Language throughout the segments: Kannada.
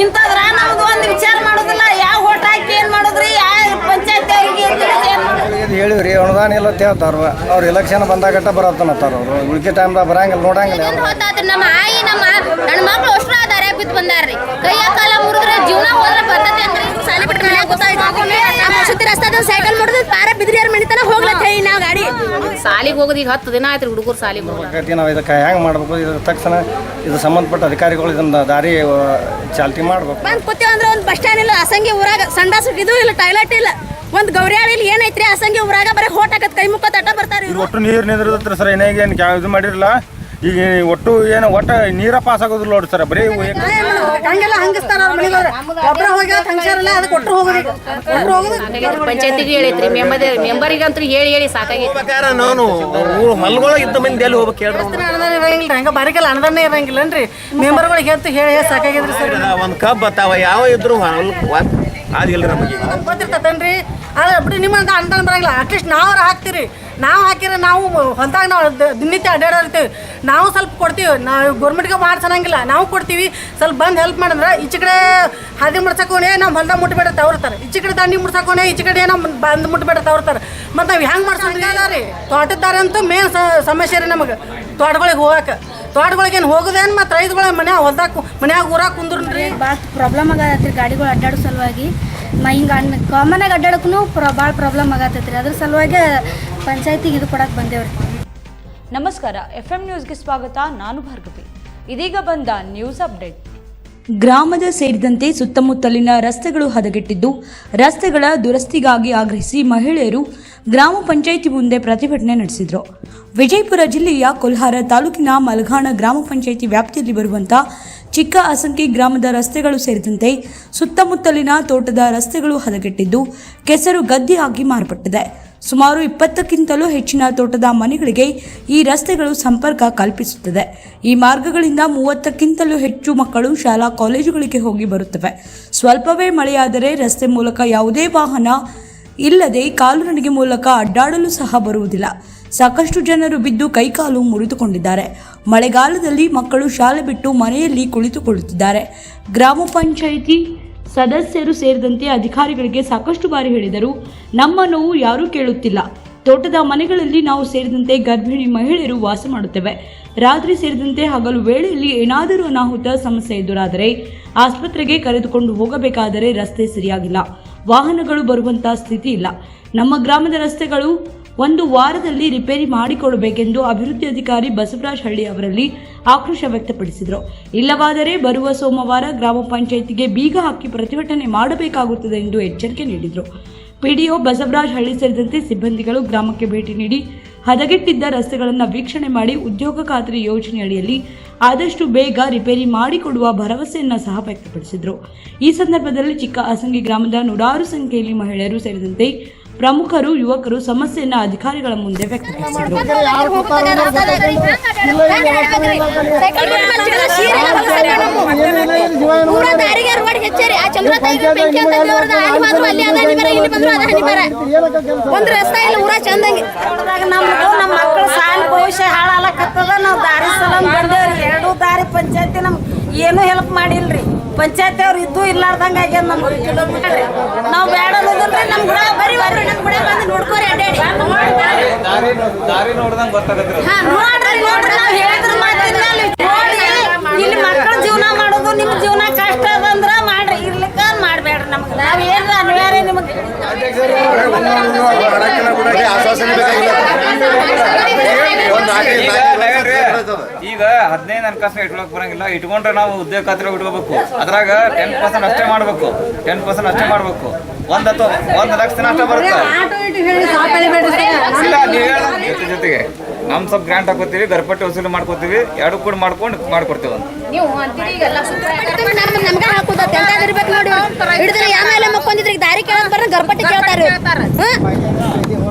ಇಂಥದ್ರ ನಾವು ಒಂದು ವಿಚಾರ ಮಾಡೋದಿಲ್ಲ. ಯಾವ ಓಟ್ ಹಾಕಿ ಏನು ಮಾಡೋದ್ರಿ? ಯಾವ ಪಂಚಾಯತ್ ಅವ್ರಿಗೆ ಹೇಳಿವ್ರಿ ಅನುದಾನ ಇಲ್ಲ ತೇಳ್ತಾರ ಹೇಳ್ತಾರ ಅವ್ರು ಎಲೆಕ್ಷನ್ ಬಂದಾಗಟ್ಟ ಬರತ್ತನತ್ತಾರ ಅವರು. ಉಳಿಕೆ ಟೈಮ್ದಾಗ ಬರಂಗಿಲ್ಲ ನೋಡಂಗಿಲ್ಲ ನಮ್ಮ ಆಯಿ ನಮ್ಮ ನನ್ನ ಮಕ್ಳು ಅಷ್ಟು ದಾರ್ಯಾಗ ಬಿದ್ದು ಬಂದಾರ್ರಿ. ಕೈಯ ಕಾಲ ಮುರಿದ್ರೆ ಜೀವನ ಹೋದ್ರೆ ಬರ್ತೈತೇನ್ರಿ ಸಾಲಿ ಬಿಟ್ಟು ಗೊತ್ತಾಯ್ತು. ಸೈಕಲ್ ಮುರಿದ್ರೆ ಪಾರ ಬಿದ್ರಿಯಾರ ಮನಿತನ ಹೋಗ್ಲತ್ತ ಹೇಳಿ ನಾವು ಗಾಡಿ. ಸಾಲಿಗೆ ಹೋಗೋದು ಈಗ ಹತ್ತು ದಿನ ಆಯ್ತು ಹುಡುಗರು ಸಾಲಿಗೆ ಹೋಗೋದು ನಾವು ಇದಕ್ಕೆ ಹೆಂಗೆ ಮಾಡ್ಬೇಕು? ಇದ್ರ ತಕ್ಷಣ ಇದು ಸಂಬಂಧಪಟ್ಟ ಅಧಿಕಾರಿಗಳು ಇದನ್ನ ದಾರಿ ಆ, ಚಾಲ್ತಿ ಮಾಡ್ಬೇಕು. ಬಂದ್ ಕೂತೀವಿ ಅಂದ್ರೆ ಒಂದು ಬಸ್ ಸ್ಟ್ಯಾಂಡ್ ಇಲ್ಲ ಅಸಂಗಿ ಊರಾಗ ಸಂಡಾಸ್ ಇದು ಇಲ್ಲ ಟಾಯ್ಲೆಟ್ ಇಲ್ಲ. ಒಂದ್ ಗೌರಿಯಾಳ ಇಲ್ಲಿ ಏನೈತ್ರಿ ಅಸಂಗಿ ಊರಾಗ ಬರೀ ಹೋಟ್ ಹಾಕತ್ ಕೈ ಮುಖ ತಟ್ಟ ಬರ್ತಾರೆ ಇವರು. ಒಟ್ಟು ನೀರು ನಿಂದಿರ್ತೈತ್ರಿ ಸರ್ ಏನಾಗ ಏನು ಇದು ಮಾಡಿರಲ್ಲ ಈಗ ಒಟ್ಟು ಏನು ಒಟ್ಟು ನೀರ ಪಾಸ್ ಆಗೋದಿಲ್ಲ ನೋಡಿ ಸರ್ ಬರೀ ಹಂಗೆಲ್ಲ ಹಂಗಿಸ್ತಾರ ಒಬ್ರ ಹೋಗ್ಯಾರ ಹಂಗ್ಸಾರಲ್ಲ ಅದಕ್ಕೆ ಕೊಟ್ಟರು ಹೋಗೋದು ಕೊಟ್ಟರು ಹೋಗೋದು ಪಂಚಾಯತಿಗೆ ಹೇಳೈತ್ರಿ ಮೆಂಬರ್ ಮೆಂಬರಿಗಂತೂ ಹೇಳಿ ಹೇಳಿ ಸಾಕಾಗಿ ಪ್ರಕಾರ ನಾನು ಹೊಲ್ಗೊಳಗೆ ಇದ್ದ ಮಂದಿ ಎಲ್ಲಿ ಹೋಗ್ಬೇಕು ಹೇಳ್ರಿ ಅನುದಾನ ಇರಂಗಿಲ್ಲ ಹಂಗ ಬಾರಿಕೆಲ್ಲ ಅನುದಾನ ಇರಂಗಿಲ್ಲನ್ರಿ? ಮೆಂಬರ್ಗಳಿಗೆ ಎತ್ತು ಹೇಳಿ ಹೇಳಿ ಸಾಕಾಗಿದ್ರಿ ಸರ್. ಒಂದು ಕಬ್ಬ್ ಬತ್ತಾವ ಯಾವ ಇದ್ರು ಹೊಲ್ ಅದಿಲ್ರಿ ನಮಗೆ ಗೊತ್ತಿರ್ತತನ್ರಿ ಆದ್ರೆ ಬಿಡಿ ನಿಮ್ಮಂತ ಅನುದಾನ ಬರಂಗಿಲ್ಲ ಅಟ್ಲೀಸ್ಟ್ ನಾವು ಹಾಕ್ತಿರಿ. ನಾವು ಹಾಕಿದ್ರೆ ನಾವು ಹೊಂದಾಗ ನಾವು ದಿನನಿತ್ಯ ಅಡ್ಡಾಡಿರ್ತೀವಿ ನಾವು ಸ್ವಲ್ಪ ಕೊಡ್ತೀವಿ. ನಾವು ಗೌರ್ಮೆಂಟ್ಗೆ ಮಾಡ್ಸೋಂಗಿಲ್ಲ ನಾವು ಕೊಡ್ತೀವಿ. ಸ್ವಲ್ಪ ಬಂದು ಹೆಲ್ಪ್ ಮಾಡಿದ್ರೆ ಈಚೆ ಕಡೆ ಹಾದಿ ಮುಡ್ಸಕೋನೆ ನಾವು ಹೊಲ್ದಾಗ ಮುಟ್ಬೇಡ ತವರ್ತಾರೆ. ಈಚೆ ಕಡೆ ದಂಡಿ ಮುಡ್ಸಕೋನೆ ಈಚೆ ಕಡೆ ನಾವು ಬಂದು ಮುಟ್ಬೇಡ ತವರ್ತಾರೆ. ಮತ್ತು ನಾವು ಹೆಂಗೆ ಮಾಡ್ಸೋಣ ರೀ ತೋಟದಾರ ಅಂತೂ ಮೇನ್ ಸಮಸ್ಯೆ ರೀ ನಮಗೆ. ತೋಟಗಳಿಗೆ ಹೋಗಕ್ಕೆ ತೋಟಗಳಿಗೆ ಏನು ಹೋಗೋದೇನು ಮತ್ತು ರೈತಗಳ ಮನ್ಯಾಗ ಹೊಲ್ದಾಗ ಮನ್ಯಾಗ ಊರಾಗ ಕುಂದ್ರಿ ಭಾಳ ಪ್ರಾಬ್ಲಮ್ ಆಗತ್ತೈತ್ರಿ. ಗಾಡಿಗಳು ಅಡ್ಡಾಡೋ ಸಲುವಾಗಿ ಮ ಹಿಂಗೆ ಅನ್ ಕಾಮನಾಗಿ ಅಡ್ಡಾಡಕ್ಕೂ ಪ್ರ ಭಾಳ ಪ್ರಾಬ್ಲಮ್ ಆಗತ್ತೈತ್ರಿ. ಅದ್ರ ಸಲುವಾಗಿ ಪಂಚಾಯತಿಗೆ ಇದು ಕೊಡಕ್ಕೆ ಬಂದೇವ್ರಿ. ನಮಸ್ಕಾರ ಎಫ್ ಎಂ ನ್ಯೂಸ್ಗೆ ಸ್ವಾಗತ. ನಾನು ಭಾರ್ಗವಿ. ಇದೀಗ ಬಂದ ನ್ಯೂಸ್ ಅಪ್ಡೇಟ್ ಗ್ರಾಮದ ಸೇರಿದಂತೆ ಸುತ್ತಮುತ್ತಲಿನ ರಸ್ತೆಗಳು ಹದಗೆಟ್ಟಿದ್ದು, ರಸ್ತೆಗಳ ದುರಸ್ತಿಗಾಗಿ ಆಗ್ರಹಿಸಿ ಮಹಿಳೆಯರು ಗ್ರಾಮ ಪಂಚಾಯಿತಿ ಮುಂದೆ ಪ್ರತಿಭಟನೆ ನಡೆಸಿದರು. ವಿಜಯಪುರ ಜಿಲ್ಲೆಯ ಕೊಲ್ಹಾರ ತಾಲೂಕಿನ ಮಲಘಾಣ ಗ್ರಾಮ ಪಂಚಾಯಿತಿ ವ್ಯಾಪ್ತಿಯಲ್ಲಿ ಬರುವಂಥ ಚಿಕ್ಕ ಅಸಂಖ್ಯ ಗ್ರಾಮದ ರಸ್ತೆಗಳು ಸೇರಿದಂತೆ ಸುತ್ತಮುತ್ತಲಿನ ತೋಟದ ರಸ್ತೆಗಳು ಹದಗೆಟ್ಟಿದ್ದು, ಕೆಸರು ಗದ್ದೆಯಾಗಿ ಮಾರ್ಪಟ್ಟಿದೆ. ಸುಮಾರು ಇಪ್ಪತ್ತಕ್ಕಿಂತಲೂ ಹೆಚ್ಚಿನ ತೋಟದ ಮನೆಗಳಿಗೆ ಈ ರಸ್ತೆಗಳು ಸಂಪರ್ಕ ಕಲ್ಪಿಸುತ್ತದೆ. ಈ ಮಾರ್ಗಗಳಿಂದ ಮೂವತ್ತಕ್ಕಿಂತಲೂ ಹೆಚ್ಚು ಮಕ್ಕಳು ಶಾಲಾ ಕಾಲೇಜುಗಳಿಗೆ ಹೋಗಿ ಬರುತ್ತವೆ. ಸ್ವಲ್ಪವೇ ಮಳೆಯಾದರೆ ರಸ್ತೆ ಮೂಲಕ ಯಾವುದೇ ವಾಹನ ಇಲ್ಲದೆ ಕಾಲುನಡಿಗೆ ಮೂಲಕ ಅಡ್ಡಾಡಲು ಸಹ ಬರುವುದಿಲ್ಲ. ಸಾಕಷ್ಟು ಜನರು ಬಿದ್ದು ಕೈಕಾಲು ಮುರಿದುಕೊಂಡಿದ್ದಾರೆ. ಮಳೆಗಾಲದಲ್ಲಿ ಮಕ್ಕಳು ಶಾಲೆ ಬಿಟ್ಟು ಮನೆಯಲ್ಲಿ ಕುಳಿತುಕೊಳ್ಳುತ್ತಿದ್ದಾರೆ. ಗ್ರಾಮ ಪಂಚಾಯಿತಿ ಸದಸ್ಯರು ಸೇರಿದಂತೆ ಅಧಿಕಾರಿಗಳಿಗೆ ಸಾಕಷ್ಟು ಬಾರಿ ಹೇಳಿದರು. ನಮ್ಮ ನೋವು ಯಾರೂ ಕೇಳುತ್ತಿಲ್ಲ. ತೋಟದ ಮನೆಗಳಲ್ಲಿ ನಾವು ಸೇರಿದಂತೆ ಗರ್ಭಿಣಿ ಮಹಿಳೆಯರು ವಾಸ ಮಾಡುತ್ತೇವೆ. ರಾತ್ರಿ ಸೇರಿದಂತೆ ಹಗಲು ವೇಳೆಯಲ್ಲಿ ಏನಾದರೂ ಅನಾಹುತ ಸಮಸ್ಯೆ ಎದುರಾದರೆ ಆಸ್ಪತ್ರೆಗೆ ಕರೆದುಕೊಂಡು ಹೋಗಬೇಕಾದರೆ ರಸ್ತೆ ಸರಿಯಾಗಿಲ್ಲ. ವಾಹನಗಳು ಬರುವಂತಹ ಸ್ಥಿತಿ ಇಲ್ಲ. ನಮ್ಮ ಗ್ರಾಮದ ರಸ್ತೆಗಳು ಒಂದು ವಾರದಲ್ಲಿ ರಿಪೇರಿ ಮಾಡಿಕೊಡಬೇಕೆಂದು ಅಭಿವೃದ್ಧಿ ಅಧಿಕಾರಿ ಬಸವರಾಜ್ ಹಳ್ಳಿ ಅವರಲ್ಲಿ ಆಕ್ರೋಶ ವ್ಯಕ್ತಪಡಿಸಿದರು. ಇಲ್ಲವಾದರೆ ಬರುವ ಸೋಮವಾರ ಗ್ರಾಮ ಪಂಚಾಯಿತಿಗೆ ಬೀಗ ಹಾಕಿ ಪ್ರತಿಭಟನೆ ಮಾಡಬೇಕಾಗುತ್ತದೆ ಎಂದು ಎಚ್ಚರಿಕೆ ನೀಡಿದರು. ಪಿಡಿಒ ಬಸವರಾಜ್ ಹಳ್ಳಿ ಸೇರಿದಂತೆ ಸಿಬ್ಬಂದಿಗಳು ಗ್ರಾಮಕ್ಕೆ ಭೇಟಿ ನೀಡಿ ಹದಗೆಟ್ಟಿದ್ದ ರಸ್ತೆಗಳನ್ನು ವೀಕ್ಷಣೆ ಮಾಡಿ ಉದ್ಯೋಗ ಖಾತ್ರಿ ಯೋಜನೆ ಅಡಿಯಲ್ಲಿ ಆದಷ್ಟು ಬೇಗ ರಿಪೇರಿ ಮಾಡಿಕೊಡುವ ಭರವಸೆಯನ್ನು ಸಹ ವ್ಯಕ್ತಪಡಿಸಿದರು. ಈ ಸಂದರ್ಭದಲ್ಲಿ ಚಿಕ್ಕ ಅಸಂಗಿ ಗ್ರಾಮದ ನೂರಾರು ಸಂಖ್ಯೆಯಲ್ಲಿ ಮಹಿಳೆಯರು ಸೇರಿದಂತೆ ಪ್ರಮುಖರು ಯುವಕರು ಸಮಸ್ಯೆಯನ್ನು ಅಧಿಕಾರಿಗಳ ಮುಂದೆ ವ್ಯಕ್ತಪಡಿಸಿದರು ಭವಿಷ್ಯ ಹಾಳಾಲಕತ್ತದ ನಾವು ದಾರಿ ಸಲಂ ಬಂದೇವ್ರಿ ಎರಡೂ ದಾರಿ ಪಂಚಾಯತಿ ನಮ್ಗೆ ಏನೂ ಹೆಲ್ಪ್ ಮಾಡಿಲ್ರಿ ಪಂಚಾಯತಿ ಅವ್ರು ಇದ್ದು ಇಲ್ಲಾರ್ದಂಗ ಆಗ್ಯದ ನಮ್ಗೆ. ನಾವು ಬೇಡ ನಮ್ ಗುಡ ಬರೀ ಬರ್ರಿ ನಮ್ ಗುಡ ಬಂದು ನೋಡ್ಕೋರಿ ಅಡ್ಡಾಡಿ ಹಾ, ನೋಡ್ರಿ ನೋಡ್ರಿ ನಾವ್ ಹೇಳಿದ್ರ ಇಲ್ಲಿ ಮಕ್ಕಳ ಜೀವನ ಮಾಡೋದು ನಿಮ್ ಜೀವನ ಕಷ್ಟ ಅದಂದ್ರ ಮಾಡ್ರಿ. ಇರ್ಲಿಕ್ಕ ಮಾಡ್ಬೇಡ್ರಿ ನಮ್ಗೆ. ನಾವ್ ಏನ್ರ ಅನಿವಾರ್ಯ ನಿಮಗೆ. ಈಗ ಹದಿನೈದು ಅನ್ಕಾಸ ಇಟ್ಕೊಳಕ್ ಬರಂಗಿಲ್ಲ ಇಟ್ಕೊಂಡ್ರೆ ನಾವು ಉದ್ಯೋಗ ಖಾತ್ರಿ ಇಟ್ಕೋಬೇಕು ಅದ್ರಾಗ ಟೆನ್ ಪರ್ಸೆಂಟ್ ಅಷ್ಟೇ ಮಾಡ್ಬೇಕು. ಟೆನ್ ಪರ್ಸೆಂಟ್ ಅಷ್ಟೇ ಮಾಡ್ಬೇಕು. ಒಂದ್ ಅಥವಾ ಒಂದ್ ಲಕ್ಷ ದಿನ ಅಷ್ಟೇ ಬರುತ್ತೆ ಇಲ್ಲ ನೀವು ಹೇಳ್ದಂಗೆ ಜೊತೆಗೆ. ನಮ್ ಸ್ವಲ್ಪ ಗ್ರಾಂಟ್ ಹಾಕೋತೀವಿ ಗರ್ಪಟ್ಟಿ ವಸೂಲಿ ಮಾಡ್ಕೋತೀವಿ ಎರಡು ಕೂಡ ಮಾಡ್ಕೊಂಡು ಮಾಡ್ಕೊಡ್ತೀವಿ ಒಂದು ನೀವು ಅಂತೀರಿ ಈಗೆಲ್ಲ ನಮ್ಗ ಹಾಕುದತ್ತೆ ಅಂತ ಇರ್ಬೇಕು ನೋಡಿ. ಹಿಡಿದ್ರೆ ಯಾಮೇಲೆ ಮಕ್ಕೊಂಡಿದ್ರೆ ಈಗ ದಾರಿ ಕೇಳಕ್ ಬರ್ರ ಗರ್ಪಟ್ಟಿ ಕೇಳ್ತಾರೆ.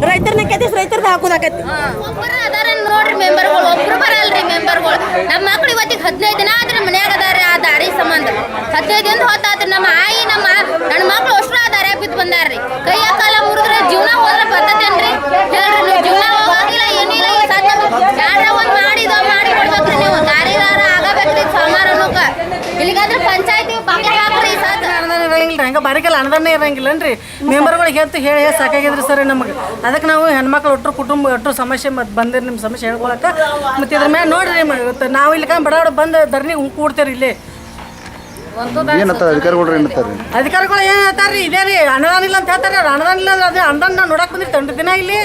ರೈತರನ್ನ ಕೆದಿಸ್ ರೈತರ್ದ ಹಾಕುದಾಕೈತಿ ಒಬ್ಬರು ಅದಾರ ನೋಡ್ರಿ ಮೆಂಬರ್ಗಳು ಒಬ್ರು ಬರಲ್ರಿ ಮೆಂಬರ್ಗಳು. ನಮ್ಮ ಮಕ್ಳು ಇವತ್ತಿಗೆ ಹದಿನೈದು ದಿನ ಆದ್ರೆ ಮನ್ಯಾಗ ಅದಾರ ಆ ದಾರಿ ಸಂಬಂಧ. ಹದಿನೈದು ದಿನ ಹೊತ್ತಾತ್ರಿ ನಮ್ಮ ಆಯಿ ನಮ್ಮ ನನ್ನ ಮಕ್ಳು ಅಷ್ಟು ಆ ದಾರ್ಯಾಗ ಬಿದ್ದು ಬಂದಾರ್ರಿ. ಕೈಯ ಕಾಲ ಮುರಿದ್ರೆ ಜೀವನ ಹೋದ್ರೆ ಬರ್ತತೇನ್ರಿ ಹೇಳ್ರಿ ನೀವು ಜೀವನ ಹೋಗಂಗಿಲ್ಲ ಏನಿಲ್ಲ ಈ ಸಾಧ್ಯ ಯಾರ ಒಂದ್ ಮಾಡಿದ ಮಾಡಿ ಕೊಡ್ಬೇಕ್ರಿ ನೀವು ದಾರಿದಾರ ಆಗಬೇಕ್ರಿ ಸೋಮಾರ ಅನ್ನೋಕ ಇಲ್ಲಿಗಾದ್ರೆ ಪಂಚಾಯತಿ ಬಾಕಿ ಹಾಕ್ರಿ ಬಾರಿಕೆಲ್ಲ ಅನುದಾನ ಇರಂಗಿಲ್ಲನ್ರಿ ಮೆಂಬರ್ಗಳಿಗೆ ಎತ್ತು ಹೇಳಿ ಹೇಳಿ ಸಾಕಾಗಿದ್ರಿ ಸರ್ ನಮಗೆ. ಅದಕ್ಕೆ ನಾವು ಹೆಣ್ಮಕ್ಳು ಒಟ್ಟರು ಕುಟುಂಬ ಒಟ್ಟರು ಸಮಸ್ಯೆ ಮತ್ತು ಬಂದಿರಿ ನಿಮ್ಮ ಸಮಸ್ಯೆ ಹೇಳ್ಕೊಳಕ್ಕೆ ಮತ್ತು ಇದ್ರ ಮೇಲೆ ನೋಡ್ರಿ ನಾವು ಇಲ್ಲಿ ಬಡ ಬಡ ಬಂದು ಧರಣಿ ಕೂಡ್ತೀರಿ ಇಲ್ಲಿ. ಅಧಿಕಾರಿಗಳು ಏನ್ ಹೇಳ್ತಾರ್ರಿ ಇದೇ ರೀ ಅನುದಾನ ಇಲ್ಲ ಅಂತ ಹೇಳ್ತಾರೆ ಅನುದಾನ ಇಲ್ಲ ಅಂದ್ರೆ ಅದೇ ಅನುದಾನ ನಾವು ನೋಡಕ್ಕೆ ಬಂದಿರ್ತೇನೆ ದಿನ ಇಲ್ಲಿ.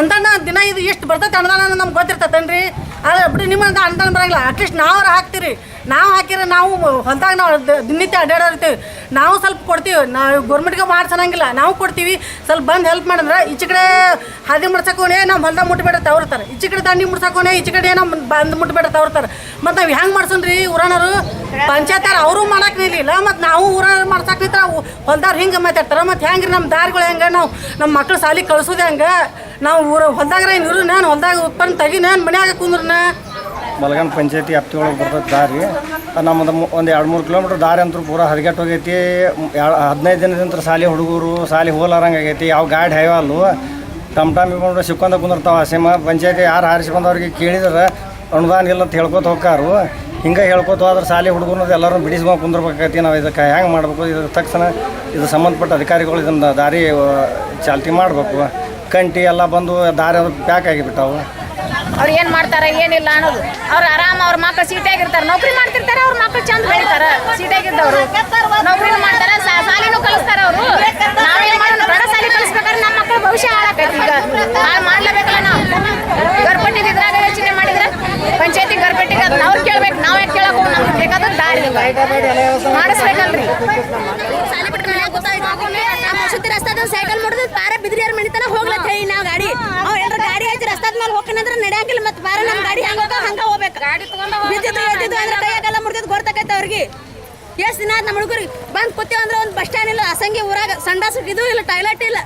ಅಂದಣ್ಣ ದಿನ ಇದು ಎಷ್ಟು ಬರ್ತೈತೆ ಅನುದಾನ ನಮ್ಗೆ ಗೊತ್ತಿರ್ತೈತೇನ್ರಿ? ಆದ್ರೆ ಬಿಡಿ ನಿಮ್ಮಂತ ಅನುದಾನ ಬರಂಗಿಲ್ಲ ಅಟ್ಲೀಸ್ಟ್ ನಾವ್ರ ಹಾಕ್ತೀರಿ. ನಾವು ಹಾಕಿದ್ರೆ ನಾವು ಹೊಲ್ದಾಗ ನಾವು ದಿನನಿತ್ಯ ಅಡ್ಡಾಡಿರ್ತೀವಿ ನಾವು ಸ್ವಲ್ಪ ಕೊಡ್ತೀವಿ. ನಾವು ಗೌರ್ಮೆಂಟ್ಗೆ ಮಾಡ್ಸೋಂಗಿಲ್ಲ ನಾವು ಕೊಡ್ತೀವಿ. ಸ್ವಲ್ಪ ಬಂದು ಹೆಲ್ಪ್ ಮಾಡಿದ್ರೆ ಈಚೆ ಕಡೆ ಹಾದಿ ಮುಡ್ಸಕೋನೆ ನಾವು ಹೊಲ್ದಾಗ ಮುಟ್ಬೇಡ ತವರ್ತಾರೆ. ಈಚೆ ಕಡೆ ದಂಡಿ ಮುಡ್ಸಕೋನೆ ಈಚೆ ಕಡೆ ನಾವು ಬಂದು ಮುಟ್ಬೇಡ ತವರ್ತಾರೆ. ಮತ್ತು ನಾವು ಹೆಂಗೆ ರೀ ಊರನರು ಪಂಚಾಯತಾರ ಅವರು ಮಾಡಕ್ಕೆ ನಿಲ್ಲಿಲ್ಲ. ಮತ್ತು ನಾವು ಊರ ಮಾಡ್ಸಕ್ಕೆ ನಿಂತ್ರ ಹೊಲ್ದಾರ ಹಿಂಗೆ ಮಾತಾಡ್ತಾರೆ. ಮತ್ತು ಹೆಂಗೆ ನಮ್ಮ ದಾರಿಗಳು ಹೆಂಗೆ? ನಾವು ನಮ್ಮ ಮಕ್ಳು ಸಾಲಿಗೆ ಕಳಿಸೋದು ಹೆಂಗೆ? ನಾವು ಊರ ಹೊಲ್ದಾಗ ಏನು ಇರು ನಾನು ಹೊಲ್ದಾಗ ಉತ್ಪನ್ನ ತೆಗಿ ನಾನು ಮನ್ಯಾಗ ಕುಂದ್ರನ? ಮಲಗನ್ ಪಂಚಾಯತಿ ಒಳಗೆ ಬರ್ತೈತೆ ದಾರಿ. ನಮ್ಮದು ಒಂದು ಎರಡು ಮೂರು ಕಿಲೋಮೀಟ್ರ್ ದಾರಿ ಅಂತೂ ಪೂರ ಹದಗೆಟ್ಟು ಹೋಗೈತಿ. ಹದಿನೈದು ದಿನದಿಂದ ಸಾಲಿ ಹುಡುಗರು ಸಾಲಿ ಹೋಲಾರಂಗೆ ಆಗೈತಿ. ಯಾವ ಗಾಡಿ ಹೈವಲ್ಲು ಟಮ್ ಟಮ್ ಇಟ್ಕೊಂಡು ಸಿಕ್ಕೊಂಡ ಕುಂದಿರ್ತಾವೆ. ಸಿಮ ಪಂಚಾಯತಿ ಯಾರು ಬಂದವ್ರಿಗೆ ಕೇಳಿದ್ರೆ ಅನುದಾನ ಇಲ್ಲ ಅಂತ ಹೇಳ್ಕೊತ ಹೋಗಾರು ಹಿಂಗೆ ಹೇಳ್ಕೊತ ಹೋದ್ರೆ ಸಾಲಿ ಹುಡುಗರು ಎಲ್ಲರೂ ಬಿಡಿಸ್ಕೊಂಡು ಕುಂದಿರ್ಬೇಕಾಗೈತಿ. ನಾವು ಇದಕ್ಕೆ ಹೆಂಗೆ ಮಾಡಬೇಕು? ಇದ್ರ ತಕ್ಷಣ ಇದು ಸಂಬಂಧಪಟ್ಟ ಅಧಿಕಾರಿಗಳು ಇದನ್ನು ದಾರಿ ಚಾಲ್ತಿ ಮಾಡಬೇಕು. ಕಂಟಿ ಎಲ್ಲ ಬಂದು ದಾರಿ ಅದು ಪ್ಯಾಕ್ ಆಗಿಬಿಟ್ಟಾವು. ಅವ್ರು ಏನ್ ಮಾಡ್ತಾರ, ಏನಿಲ್ಲ ಅನ್ನೋದು. ಅವ್ರು ಆರಾಮ ಅವ್ರ ಮಕ್ಕಳು ಸೀಟಾಗಿರ್ತಾರ ನೌಕರಿ ಮಾಡ್ತಿರ್ತಾರೆ, ಅವ್ರ ಮಕ್ಕಳು ಚಂದ ಬೆಳಿತಾರ. ಸೀಟಾಗಿದ್ದವ್ರು ನೌಕರಿ ಮಾಡ್ತಾರ ಸಾಲಿನೂ ಕಲಿಸ್ತಾರ ಅವರು. ನಾವೇನು ಮಾಡೋಣ ಬಡ ಸಾಲಿ ಕಲಿಸ್ಬೇಕಾದ್ರೆ ನಮ್ಮ ಮಕ್ಕಳು ಭವಿಷ್ಯ ಹಾಳಾಕೈತಿ ಈಗ. ಹಾಳು ಮಾಡ್ಲೇಬೇಕಲ್ಲ ನಾವು. ಗರ್ಭಟ್ಟಿದ ಇದ್ರಾಗ ಯೋಚನೆ ಮಾಡಿದ್ರೆ ಪಂಚಾಯತಿ ಗರ್ಭಟ್ಟಿಗೆ ಅದನ್ನ ಅವ್ರು ಕೇಳ್ಬೇಕು. ನಾವ್ ಯಾಕೆ ಕೇಳಕ್ ಹೋಗ್ ನಮ್ಗೆ ಬೇಕಾದ್ರೆ ದಾರಿ. ಮಾಡಿಸ್ಬೇಕಲ್ರಿ. ಸಾಲಿ ಸೈಕಲ್ ರಸ್ತಾದ ಸೈಕಲ್ ಮಾಡಿದ್ರೆ ಪಾರ ಬಿದ್ರಿಯಾರ ಮನಿತನ ಹೋಗ್ಲತ್ತ ಹೇಳಿ ನಾವು ಗಾಡಿ. ಅವ್ ಎಲ್ರ ಗಾಡಿ ಐತಿ ರಸ್ತಾದ ಮೇಲೆ ಹೋಗ್ಕನಂದ್ರ ನಡೆಯಂಗಿಲ್ಲ ಮತ್ತೆ ಪಾರ ನಮ್ಮ ಗಾಡಿ ಹಂಗ ಹೋಗ ಹಂಗ ಹೋಗ್ಬೇಕು. ಗಾಡಿ ಬಿದ್ದಿದ್ದು ಎದ್ದಿದ್ದು ಅಂದ್ರೆ ಕೈಯಾಗೆಲ್ಲ ಮುರಿದಿದ್ದು ಗೊತ್ತಾಕೈತೆ ಅವ್ರಿಗೆ. ಎಷ್ಟು ದಿನ ನಮ್ಮ ಹುಡುಗರಿಗೆ? ಬಂದು ಕೂತೀವಿ ಅಂದ್ರೆ ಒಂದು ಬಸ್ ಸ್ಟ್ಯಾಂಡ್ ಇಲ್ಲ ಅಸಂಗಿ ಊರಾಗ ಸಂಡಾಸ್ ಇದು ಇಲ್ಲ ಟಾಯ್ಲೆಟ್ ಇಲ್ಲ.